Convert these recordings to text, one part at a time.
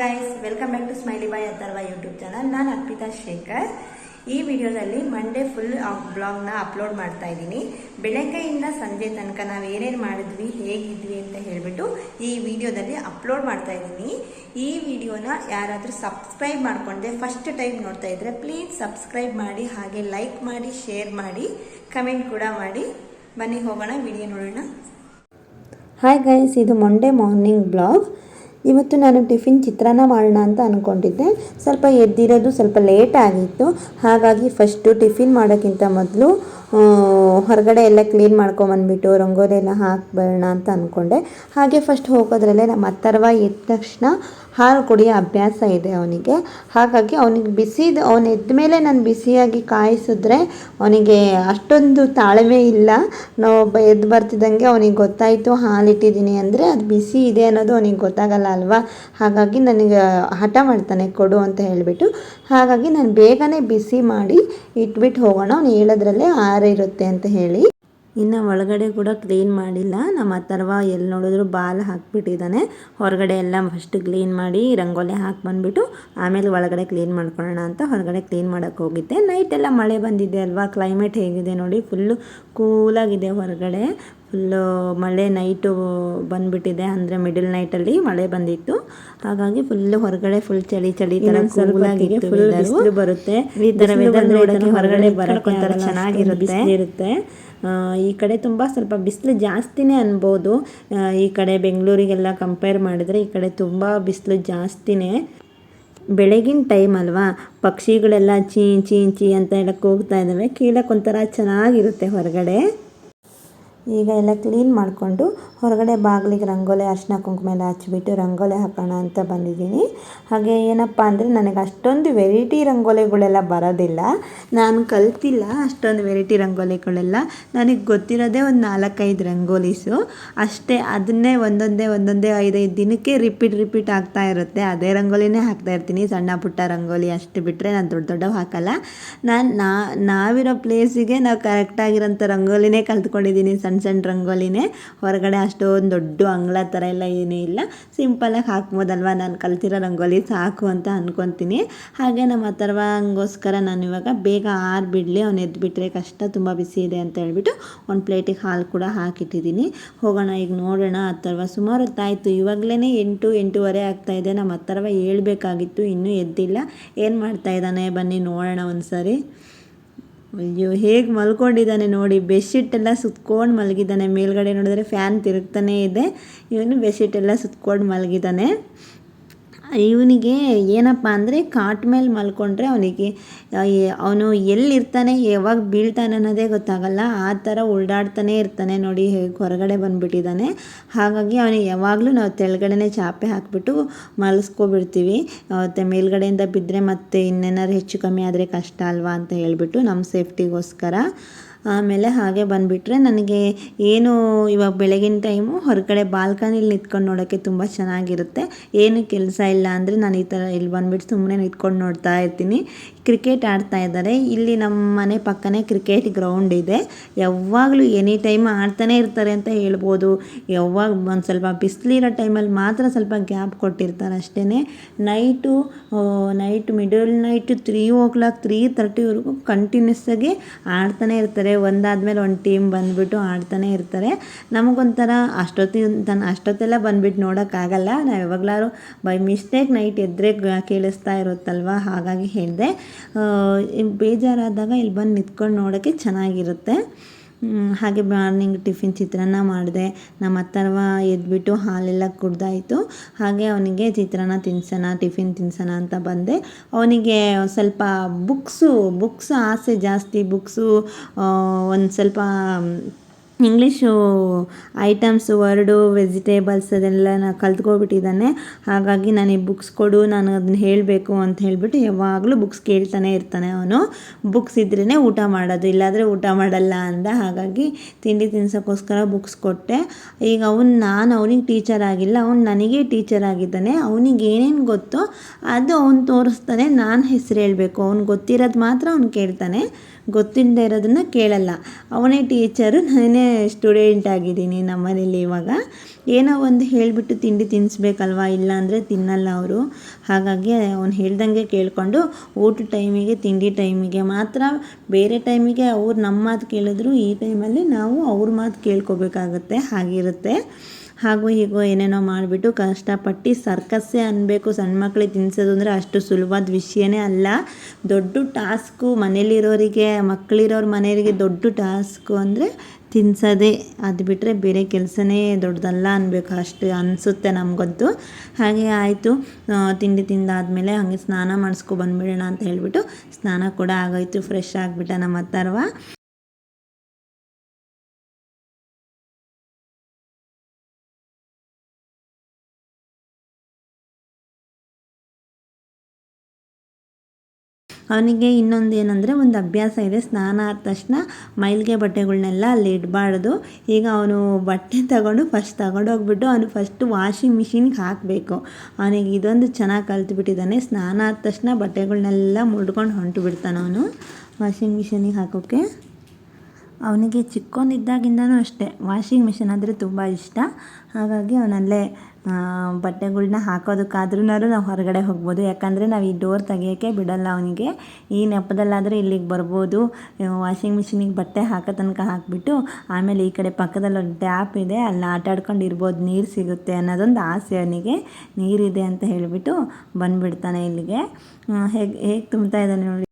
Guys welcome back to smiley boy Atharva YouTube channel ನಾನು ಅರ್ಪಿತಾ ಶೇಖರ್. ಈ ವಿಡಿಯೋದಲ್ಲಿ ಮಂಡೇ ಫುಲ್ ಬ್ಲಾಗ್ನ ಅಪ್ಲೋಡ್ ಮಾಡ್ತಾ ಇದ್ದೀನಿ. ಬೆಳಗ್ಗೆಯಿಂದ ಸಂಜೆ ತನಕ ನಾವು ಏನೇನು ಮಾಡಿದ್ವಿ, ಹೇಗಿದ್ವಿ ಅಂತ ಹೇಳಿಬಿಟ್ಟು ಈ ವಿಡಿಯೋದಲ್ಲಿ ಅಪ್ಲೋಡ್ ಮಾಡ್ತಾ ಇದ್ದೀನಿ. ಈ ವಿಡಿಯೋನ ಯಾರಾದರೂ ಸಬ್ಸ್ಕ್ರೈಬ್ ಮಾಡಿಕೊಂಡೆ ಫಸ್ಟ್ ಟೈಮ್ ನೋಡ್ತಾ ಇದ್ರೆ ಪ್ಲೀಸ್ ಸಬ್ಸ್ಕ್ರೈಬ್ ಮಾಡಿ, ಹಾಗೆ ಲೈಕ್ ಮಾಡಿ ಶೇರ್ ಮಾಡಿ ಕಮೆಂಟ್ ಕೂಡ ಮಾಡಿ. ಬನ್ನಿ ಹೋಗೋಣ, ವಿಡಿಯೋ ನೋಡೋಣ. ಹಾಯ್ ಗೈಸ್ ಇದು ಮಂಡೇ ಮಾರ್ನಿಂಗ್ ಬ್ಲಾಗ್ ಇವತ್ತು ನಾನು ಟಿಫಿನ್ ಚಿತ್ರಾನ್ನ ಮಾಡೋಣ ಅಂತ ಅಂದ್ಕೊಂಡಿದ್ದೆ ಸ್ವಲ್ಪ ಎದ್ದಿರೋದು ಸ್ವಲ್ಪ ಲೇಟ್ ಆಗಿತ್ತು. ಹಾಗಾಗಿ ಫಸ್ಟು ಟಿಫಿನ್ ಮಾಡೋಕ್ಕಿಂತ ಮೊದಲು ಹೊರಗಡೆ ಎಲ್ಲ ಕ್ಲೀನ್ ಮಾಡ್ಕೊಂಬಂದ್ಬಿಟ್ಟು ರಂಗೋಲಿ ಎಲ್ಲ ಹಾಕ್ಬೇಡ ಅಂತ ಅಂದ್ಕೊಂಡೆ ಹಾಗೆ ಫಸ್ಟ್ ಹೋಗೋದ್ರಲ್ಲೇ ನಮ್ಮ ಅತ್ತರ್ವ ಎದ್ದ ತಕ್ಷಣ ಹಾಲು ಕುಡಿಯೋ ಅಭ್ಯಾಸ ಇದೆ ಅವನಿಗೆ. ಹಾಗಾಗಿ ಅವನಿಗೆ ಬಿಸಿದು, ಅವನು ಎದ್ದ ಮೇಲೆ ನಾನು ಬಿಸಿಯಾಗಿ ಕಾಯಿಸಿದ್ರೆ ಅವನಿಗೆ ಅಷ್ಟೊಂದು ತಾಳ್ಮೆ ಇಲ್ಲ. ನಾವು ಎದ್ದು ಬರ್ತಿದ್ದಂಗೆ ಅವನಿಗೆ ಗೊತ್ತಾಯಿತು ಹಾಲಿಟ್ಟಿದ್ದೀನಿ ಅಂದರೆ ಅದು ಬಿಸಿ ಇದೆ ಅನ್ನೋದು ಅವನಿಗೆ ಗೊತ್ತಾಗಲ್ಲ ಅಲ್ವಾ? ಹಾಗಾಗಿ ನನಗೆ ಹಠ ಮಾಡ್ತಾನೆ, ಕೊಡು ಅಂತ ಹೇಳಿಬಿಟ್ಟು. ಹಾಗಾಗಿ ನಾನು ಬೇಗನೆ ಬಿಸಿ ಮಾಡಿ ಇಟ್ಬಿಟ್ಟು ಹೋಗೋಣ. ಅವನು ಹೇಳೋದ್ರಲ್ಲೇ ಆರಿರುತ್ತೆ ಅಂತ ಹೇಳಿ. ಇನ್ನು ಒಳಗಡೆ ಕೂಡ ಕ್ಲೀನ್ ಮಾಡಿಲ್ಲ. ನಮ್ಮ ಅಥರ್ವ ಎಲ್ಲಿ ನೋಡಿದ್ರು ಬಾಲ್ ಹಾಕ್ಬಿಟ್ಟಿದ್ದಾನೆ. ಹೊರಗಡೆ ಎಲ್ಲ ಫಸ್ಟ್ ಕ್ಲೀನ್ ಮಾಡಿ ರಂಗೋಲಿ ಹಾಕಿ ಬಂದ್ಬಿಟ್ಟು ಆಮೇಲೆ ಒಳಗಡೆ ಕ್ಲೀನ್ ಮಾಡ್ಕೊಳ್ಳೋಣ ಅಂತ ಹೊರಗಡೆ ಕ್ಲೀನ್ ಮಾಡೋಕ್ಕೆ ಹೋಗಿದ್ದೆ. ನೈಟ್ ಎಲ್ಲ ಮಳೆ ಬಂದಿದೆ ಅಲ್ವಾ? ಕ್ಲೈಮೇಟ್ ಹೇಗಿದೆ ನೋಡಿ ಫುಲ್ಲು ಕೂಲಾಗಿದೆ ಹೊರಗಡೆ. ಫುಲ್ಲು ಮಳೆ ನೈಟು ಬಂದ್ಬಿಟ್ಟಿದೆ ಅಂದರೆ ಮಿಡಲ್ ನೈಟಲ್ಲಿ ಮಳೆ ಬಂದಿತ್ತು. ಹಾಗಾಗಿ ಫುಲ್ ಹೊರಗಡೆ ಫುಲ್ ಚಳಿ ಚಳಿ ತರ ಕೂಲಾಗಿದೆ ಫುಲ್ ಬಿಸಿಲು ಬರುತ್ತೆ. ಈ ಥರ ವೆದರ್ ನೋಡೋಕ್ಕೆ ಹೊರಗಡೆ ಬರೋಕೆ ಒಂಥರ ಚೆನ್ನಾಗಿರುತ್ತೆ. ಇರುತ್ತೆ. ಈ ಕಡೆ ತುಂಬ ಸ್ವಲ್ಪ ಬಿಸಿಲು ಜಾಸ್ತಿನೇ ಅನ್ಬೋದು. ಈ ಕಡೆ ಬೆಂಗಳೂರಿಗೆಲ್ಲ ಕಂಪೇರ್ ಮಾಡಿದ್ರೆ ಈ ಕಡೆ ತುಂಬ ಬಿಸಿಲು ಜಾಸ್ತಿನೇ. ಬೆಳಗಿನ ಟೈಮ್ ಅಲ್ವಾ, ಪಕ್ಷಿಗಳೆಲ್ಲ ಚೀ ಚೀ ಚೀ ಅಂತ ಹೇಳಕ್ಕೆ ಹೋಗ್ತಾ ಇದ್ದಾವೆ ಕೇಳಕ್ಕೆ ಒಂಥರ ಚೆನ್ನಾಗಿರುತ್ತೆ ಹೊರಗಡೆ. ಈಗ ಎಲ್ಲ ಕ್ಲೀನ್ ಮಾಡಿಕೊಂಡು ಹೊರಗಡೆ ಬಾಗಿಲಿಗೆ ರಂಗೋಲಿ ಅರ್ಶಿನ ಕುಂಕುಮ ಎಲ್ಲ ಹಚ್ಚಿಬಿಟ್ಟು ರಂಗೋಲಿ ಹಾಕೋಣ ಅಂತ ಬಂದಿದ್ದೀನಿ. ಹಾಗೆ ಏನಪ್ಪ ಅಂದರೆ ನನಗೆ ಅಷ್ಟೊಂದು ವೆರೈಟಿ ರಂಗೋಲಿಗಳೆಲ್ಲ ಬರೋದಿಲ್ಲ. ನಾನು ಕಲ್ತಿಲ್ಲ ಅಷ್ಟೊಂದು ವೆರೈಟಿ ರಂಗೋಲಿಗಳೆಲ್ಲ. ನನಗೆ ಗೊತ್ತಿರೋದೇ ಒಂದು ನಾಲ್ಕೈದು ರಂಗೋಲೀಸು. ಅಷ್ಟೇ ಅದನ್ನೇ ಒಂದೊಂದೇ ಒಂದೊಂದೇ ಐದೈದು ದಿನಕ್ಕೆ ರಿಪೀಟ್ ರಿಪೀಟ್ ಆಗ್ತಾ ಇರುತ್ತೆ. ಅದೇ ರಂಗೋಲಿನೇ ಹಾಕ್ತಾ ಇರ್ತೀನಿ. ಸಣ್ಣ ಪುಟ್ಟ ರಂಗೋಲಿ ಅಷ್ಟು ಬಿಟ್ಟರೆ ನಾನು ದೊಡ್ಡ ದೊಡ್ಡ ಹಾಕಲ್ಲ. ನಾನು ನಾವಿರೋ ಪ್ಲೇಸಿಗೆ ನಾವು ಕರೆಕ್ಟಾಗಿರೋಂಥ ರಂಗೋಲಿನೇ ಕಲ್ತ್ಕೊಂಡಿದ್ದೀನಿ. ಸಣ್ಣ ಸಣ್ಣ ರಂಗೋಲಿನೇ ಹೊರಗಡೆ ಅಷ್ಟೊಂದು ದೊಡ್ಡ ಅಂಗಳ ಥರ ಎಲ್ಲ ಏನೂ ಇಲ್ಲ. ಸಿಂಪಲಾಗಿ ಹಾಕ್ಬೋದಲ್ವ? ನಾನು ಕಲ್ತಿರೋ ರಂಗೋಲಿ ಸಾಕು ಅಂತ ಅಂದ್ಕೊತೀನಿ ಹಾಗೆ ನಮ್ಮ ಅಥರ್ವಂಗೋಸ್ಕರ ನಾನು ಇವಾಗ ಬೇಗ ಆರಿಬಿಡಲಿ ಅವ್ನು ಎದ್ದುಬಿಟ್ರೆ ಕಷ್ಟ ತುಂಬ ಬಿಸಿ ಇದೆ ಅಂತ ಹೇಳ್ಬಿಟ್ಟು ಒಂದು ಪ್ಲೇಟಿಗೆ ಹಾಲು ಕೂಡ ಹಾಕಿಟ್ಟಿದ್ದೀನಿ. ಹೋಗೋಣ, ಈಗ ನೋಡೋಣ. ಅಥರ್ವ ಸುಮಾರು ಹೊತ್ತಾಯಿತು. ಇವಾಗಲೇ ಎಂಟು, ಎಂಟೂವರೆ ಆಗ್ತಾ ಇದೆ. ನಮ್ಮ ಅಥರ್ವ ಹೇಳ್ಬೇಕಾಗಿತ್ತು, ಇನ್ನೂ ಎದ್ದಿಲ್ಲ. ಏನು ಮಾಡ್ತಾ ಇದ್ದಾನೆ? ಬನ್ನಿ, ನೋಡೋಣ ಒಂದ್ಸರಿ. ಅಯ್ಯೋ, ಹೇಗೆ ಮಲ್ಕೊಂಡಿದ್ದಾನೆ ನೋಡಿ. ಬೆಡ್ಶೀಟ್ ಎಲ್ಲ ಸುತ್ಕೊಂಡು ಮಲಗಿದ್ದಾನೆ. ಮೇಲ್ಗಡೆ ನೋಡಿದ್ರೆ ಫ್ಯಾನ್ ತಿರುಗ್ತಾನೇ ಇದೆ. ಇವನು ಬೆಡ್ಶೀಟ್ ಎಲ್ಲ ಸುತ್ಕೊಂಡು ಮಲಗಿದ್ದಾನೆ. ಇವನಿಗೆ ಏನಪ್ಪ ಅಂದರೆ ಕಾಟ್ ಮೇಲೆ ಮಲ್ಕೊಂಡ್ರೆ ಅವನಿಗೆ ಅವನು ಎಲ್ಲಿರ್ತಾನೆ, ಯಾವಾಗ ಬೀಳ್ತಾನೆ ಅನ್ನೋದೇ ಗೊತ್ತಾಗಲ್ಲ. ಆ ಥರ ಉಲ್ಡಾಡ್ತಾನೆ ಇರ್ತಾನೆ ನೋಡಿ ಹೊರಗಡೆ ಬಂದುಬಿಟ್ಟಿದ್ದಾನೆ. ಹಾಗಾಗಿ ಅವನಿಗೆ ಯಾವಾಗಲೂ ನಾವು ತೆಳಗಡೆನೇ ಚಾಪೆ ಹಾಕಿಬಿಟ್ಟು ಮಲಸ್ಕೊಬಿಡ್ತೀವಿ. ಮತ್ತು ಮೇಲ್ಗಡೆಯಿಂದ ಬಿದ್ದರೆ ಮತ್ತೆ ಇನ್ನೇನಾದ್ರು ಹೆಚ್ಚು ಕಮ್ಮಿ ಆದರೆ ಕಷ್ಟ ಅಲ್ವಾ ಅಂತ ಹೇಳಿಬಿಟ್ಟು ನಮ್ಮ ಸೇಫ್ಟಿಗೋಸ್ಕರ. ಆಮೇಲೆ ಹಾಗೆ ಬಂದುಬಿಟ್ರೆ ನನಗೆ ಏನು ಇವಾಗ ಬೆಳಗಿನ ಟೈಮು ಹೊರಗಡೆ ಬಾಲ್ಕನಿಲಿ ನಿಂತ್ಕೊಂಡು ನೋಡೋಕ್ಕೆ ತುಂಬ ಚೆನ್ನಾಗಿರುತ್ತೆ. ಏನು ಕೆಲಸ ಇಲ್ಲ ಅಂದರೆ ನಾನು ಈ ಥರ ಇಲ್ಲಿ ಬಂದುಬಿಟ್ಟು ಸುಮ್ಮನೆ ನಿಂತ್ಕೊಂಡು ನೋಡ್ತಾ ಇರ್ತೀನಿ. ಕ್ರಿಕೆಟ್ ಆಡ್ತಾ ಇದ್ದಾರೆ. ಇಲ್ಲಿ ನಮ್ಮ ಮನೆ ಪಕ್ಕನೇ ಕ್ರಿಕೆಟ್ ಗ್ರೌಂಡ್ ಇದೆ. ಯಾವಾಗಲೂ ಎನಿ ಟೈಮ್ ಆಡ್ತಾನೆ ಇರ್ತಾರೆ ಅಂತ ಹೇಳ್ಬೋದು. ಯಾವಾಗ ಒಂದು ಸ್ವಲ್ಪ ಬಿಸಿಲಿರೋ ಟೈಮಲ್ಲಿ ಮಾತ್ರ ಸ್ವಲ್ಪ ಗ್ಯಾಪ್ ಕೊಟ್ಟಿರ್ತಾರೆ ಅಷ್ಟೇ night night middle night three o'clock three ತರ್ಟಿವರೆಗೂ continuous ಆಗಿ ಆಡ್ತಾನೆ ಇರ್ತಾರೆ. ಒಂದಾದ್ಮೇಲೆ ಒಂದು ಟೀಮ್ ಬಂದುಬಿಟ್ಟು ಆಡ್ತಾನೆ ಇರ್ತಾರೆ. ನಮಗೊಂಥರ ಅಷ್ಟೊತ್ತಿನ ಅಷ್ಟೊತ್ತೆಲ್ಲ ಬಂದುಬಿಟ್ಟು ನೋಡೋಕ್ಕಾಗಲ್ಲ ನಾವು ಯಾವಾಗಲಾರು ಬೈ ಮಿಸ್ಟೇಕ್ ನೈಟ್ ಎದ್ರೆ ಕೇಳಿಸ್ತಾ ಇರುತ್ತಲ್ವ? ಹಾಗಾಗಿ ಹೇಳಿದೆ ಬೇಜಾರಾದಾಗ ಇಲ್ಲಿ ಬಂದು ನಿಂತ್ಕೊಂಡು ನೋಡೋಕ್ಕೆ ಚೆನ್ನಾಗಿರುತ್ತೆ. ಹಾಗೆ ಮಾರ್ನಿಂಗ್ ಟಿಫಿನ್ ಚಿತ್ರಾನ್ನ ಮಾಡಿದೆ. ನಮ್ಮ ಅತ್ತರ್ವ ಎದ್ಬಿಟ್ಟು ಹಾಲೆಲ್ಲ ಕುಡ್ದಾಯಿತು. ಹಾಗೆ ಅವನಿಗೆ ಚಿತ್ರಾನ್ನ ತಿನ್ಸೋಣ ಟಿಫಿನ್ ತಿನ್ಸೋಣ ಅಂತ ಬಂದೆ. ಅವನಿಗೆ ಸ್ವಲ್ಪ ಬುಕ್ಸು ಬುಕ್ಸ್ ಆಸೆ ಜಾಸ್ತಿ ಬುಕ್ಸು ಒಂದು ಸ್ವಲ್ಪ ಇಂಗ್ಲೀಷು ಐಟಮ್ಸ್, ವರ್ಡು, ವೆಜಿಟೇಬಲ್ಸ್ ಅದೆಲ್ಲ ನಾನು ಕಲ್ತ್ಕೊಬಿಟ್ಟಿದ್ದಾನೆ. ಹಾಗಾಗಿ ನನಗೆ ಬುಕ್ಸ್ ಕೊಡು, ನಾನು ಅದನ್ನ ಹೇಳಬೇಕು ಅಂತ ಹೇಳಿಬಿಟ್ಟು ಯಾವಾಗಲೂ ಬುಕ್ಸ್ ಕೇಳ್ತಾನೆ ಇರ್ತಾನೆ ಅವನು. ಬುಕ್ಸ್ ಇದ್ರೇ ಊಟ ಮಾಡೋದು, ಇಲ್ಲಾಂದರೆ ಊಟ ಮಾಡಲ್ಲ ಅಂದ ಹಾಗಾಗಿ ತಿಂಡಿ ತಿನ್ಸೋಕ್ಕೋಸ್ಕರ ಬುಕ್ಸ್ ಕೊಟ್ಟೆ. ಈಗ ಅವ್ನು, ನಾನು ಅವನಿಗೆ ಟೀಚರ್ ಆಗಿಲ್ಲ, ಅವ್ನು ನನಗೆ ಟೀಚರ್ ಆಗಿದ್ದಾನೆ. ಅವನಿಗೆ ಏನೇನು ಗೊತ್ತೋ ಅದು ಅವ್ನು ತೋರಿಸ್ತಾನೆ, ನಾನು ಹೆಸರು ಹೇಳಬೇಕು. ಅವ್ನು ಗೊತ್ತಿರೋದು ಮಾತ್ರ ಅವ್ನು ಕೇಳ್ತಾನೆ. ಗೊತ್ತಿಲ್ಲದೆ ಇರೋದನ್ನು ಕೇಳಲ್ಲ. ಅವನೇ ಟೀಚರು ನಾನೇ ಸ್ಟೂಡೆಂಟ್ ಆಗಿದ್ದೀನಿ ನಮ್ಮನೇಲಿ ಇವಾಗ. ಏನೋ ಒಂದು ಹೇಳಿಬಿಟ್ಟು ತಿಂಡಿ ತಿನ್ನಿಸ್ಬೇಕಲ್ವ ಇಲ್ಲಾಂದರೆ ತಿನ್ನಲ್ಲ ಅವರು. ಹಾಗಾಗಿ ಅವ್ನು ಹೇಳ್ದಂಗೆ ಕೇಳಿಕೊಂಡು ಊಟ ಟೈಮಿಗೆ, ತಿಂಡಿ ಟೈಮಿಗೆ ಮಾತ್ರ ಬೇರೆ ಟೈಮಿಗೆ ಅವ್ರು ನಮ್ಮ ಮಾತು ಕೇಳಿದ್ರು ಈ ಟೈಮಲ್ಲಿ ನಾವು ಅವ್ರ ಮಾತು ಕೇಳ್ಕೊಬೇಕಾಗತ್ತೆ. ಹಾಗಿರುತ್ತೆ. ಹಾಗೂ ಹೀಗೋ ಏನೇನೋ ಮಾಡಿಬಿಟ್ಟು ಕಷ್ಟಪಟ್ಟು ಸರ್ಕಸ್ಸೇ ಅನ್ನಬೇಕು ಸಣ್ಣ ಮಕ್ಕಳಿಗೆ ತಿನ್ನಿಸೋದು ಅಂದರೆ ಅಷ್ಟು ಸುಲಭದ ವಿಷಯನೇ ಅಲ್ಲ. ದೊಡ್ಡ ಟಾಸ್ಕು ಮನೇಲಿರೋರಿಗೆ ಮಕ್ಕಳಿರೋರ ಮನೆಯವರಿಗೆ ದೊಡ್ಡ ಟಾಸ್ಕು ಅಂದರೆ ತಿನ್ಸೋದೇ. ಅದು ಬಿಟ್ಟರೆ ಬೇರೆ ಕೆಲಸನೇ ದೊಡ್ಡದಲ್ಲ ಅನ್ಬೇಕು. ಅಷ್ಟು ಅನಿಸುತ್ತೆ ನಮಗಂತೂ ಹಾಗೆ ಆಯಿತು. ತಿಂಡಿ ತಿಂದಾದಮೇಲೆ ಹಾಗೆ ಸ್ನಾನ ಮಾಡಿಸ್ಕೊ ಬಂದುಬಿಡೋಣ ಅಂತ ಹೇಳಿಬಿಟ್ಟು ಸ್ನಾನ ಕೂಡ ಆಗೋಯ್ತು. ಫ್ರೆಶ್ ಆಗಿಬಿಟ್ಟ ನಮ್ಮ ಅಥರ್ವ ಅವನಿಗೆ ಇನ್ನೊಂದು ಏನಂದರೆ ಒಂದು ಅಭ್ಯಾಸ ಇದೆ, ಸ್ನಾನ ಆದ ತಕ್ಷಣ ಮೈಲಿಗೆ ಬಟ್ಟೆಗಳನ್ನೆಲ್ಲ ಅಲ್ಲಿ ಇಡಬಾರ್ದು. ಈಗ ಅವನು ಬಟ್ಟೆ ತಗೊಂಡು ಫಸ್ಟ್ ತಗೊಂಡೋಗ್ಬಿಟ್ಟು ಅವನು ಫಸ್ಟ್ ವಾಷಿಂಗ್ ಮಿಷಿನ್ಗೆ ಹಾಕಬೇಕು. ಅವನಿಗೆ ಇದೊಂದು ಚೆನ್ನಾಗಿ ಕಲ್ತ್ಬಿಟ್ಟಿದ್ದಾನೆ. ಸ್ನಾನ ಆದ ತಕ್ಷಣ ಬಟ್ಟೆಗಳನ್ನೆಲ್ಲ ಮುಡ್ಕೊಂಡು ಹೊಂಟು ಬಿಡ್ತಾನೆ ಅವನು ವಾಷಿಂಗ್ ಮಿಷಿನಿಗೆ ಹಾಕೋಕ್ಕೆ ಅವನಿಗೆ ಚಿಕ್ಕವನಿದ್ದಾಗಿಂದನೂ ಅಷ್ಟೇ ವಾಷಿಂಗ್ ಮಿಷಿನ್ ಅಂದರೆ ತುಂಬ ಇಷ್ಟ. ಹಾಗಾಗಿ ಅವನಲ್ಲೇ ಬಟ್ಟೆಗಳ್ನ ಹಾಕೋದಕ್ಕಾದ್ರೂ ನಾವು ಹೊರಗಡೆ ಹೋಗ್ಬೋದು. ಯಾಕಂದರೆ ನಾವು ಈ ಡೋರ್ ತೆಗಿಯೋಕ್ಕೆ ಬಿಡಲ್ಲ ಅವನಿಗೆ. ಈ ನೆಪದಲ್ಲಾದರೆ ಇಲ್ಲಿಗೆ ಬರ್ಬೋದು. ವಾಷಿಂಗ್ ಮಿಷಿನಿಗೆ ಬಟ್ಟೆ ಹಾಕೋ ತನಕ ಹಾಕಿಬಿಟ್ಟು ಆಮೇಲೆ ಈ ಕಡೆ ಪಕ್ಕದಲ್ಲಿ ಒಂದು ಟ್ಯಾಪ್ ಇದೆ. ಅಲ್ಲಿ ಆಟ ಆಡ್ಕೊಂಡು ಇರ್ಬೋದು ನೀರು ಸಿಗುತ್ತೆ ಅನ್ನೋದೊಂದು ಆಸೆ ಅವನಿಗೆ. ನೀರಿದೆ ಅಂತ ಹೇಳಿಬಿಟ್ಟು ಬಂದುಬಿಡ್ತಾನೆ ಇಲ್ಲಿಗೆ. ಹೇಗೆ ಹೇಗೆ ತುಂಬ್ತಾ ಇದ್ದಾನೆ ನೋಡಿ.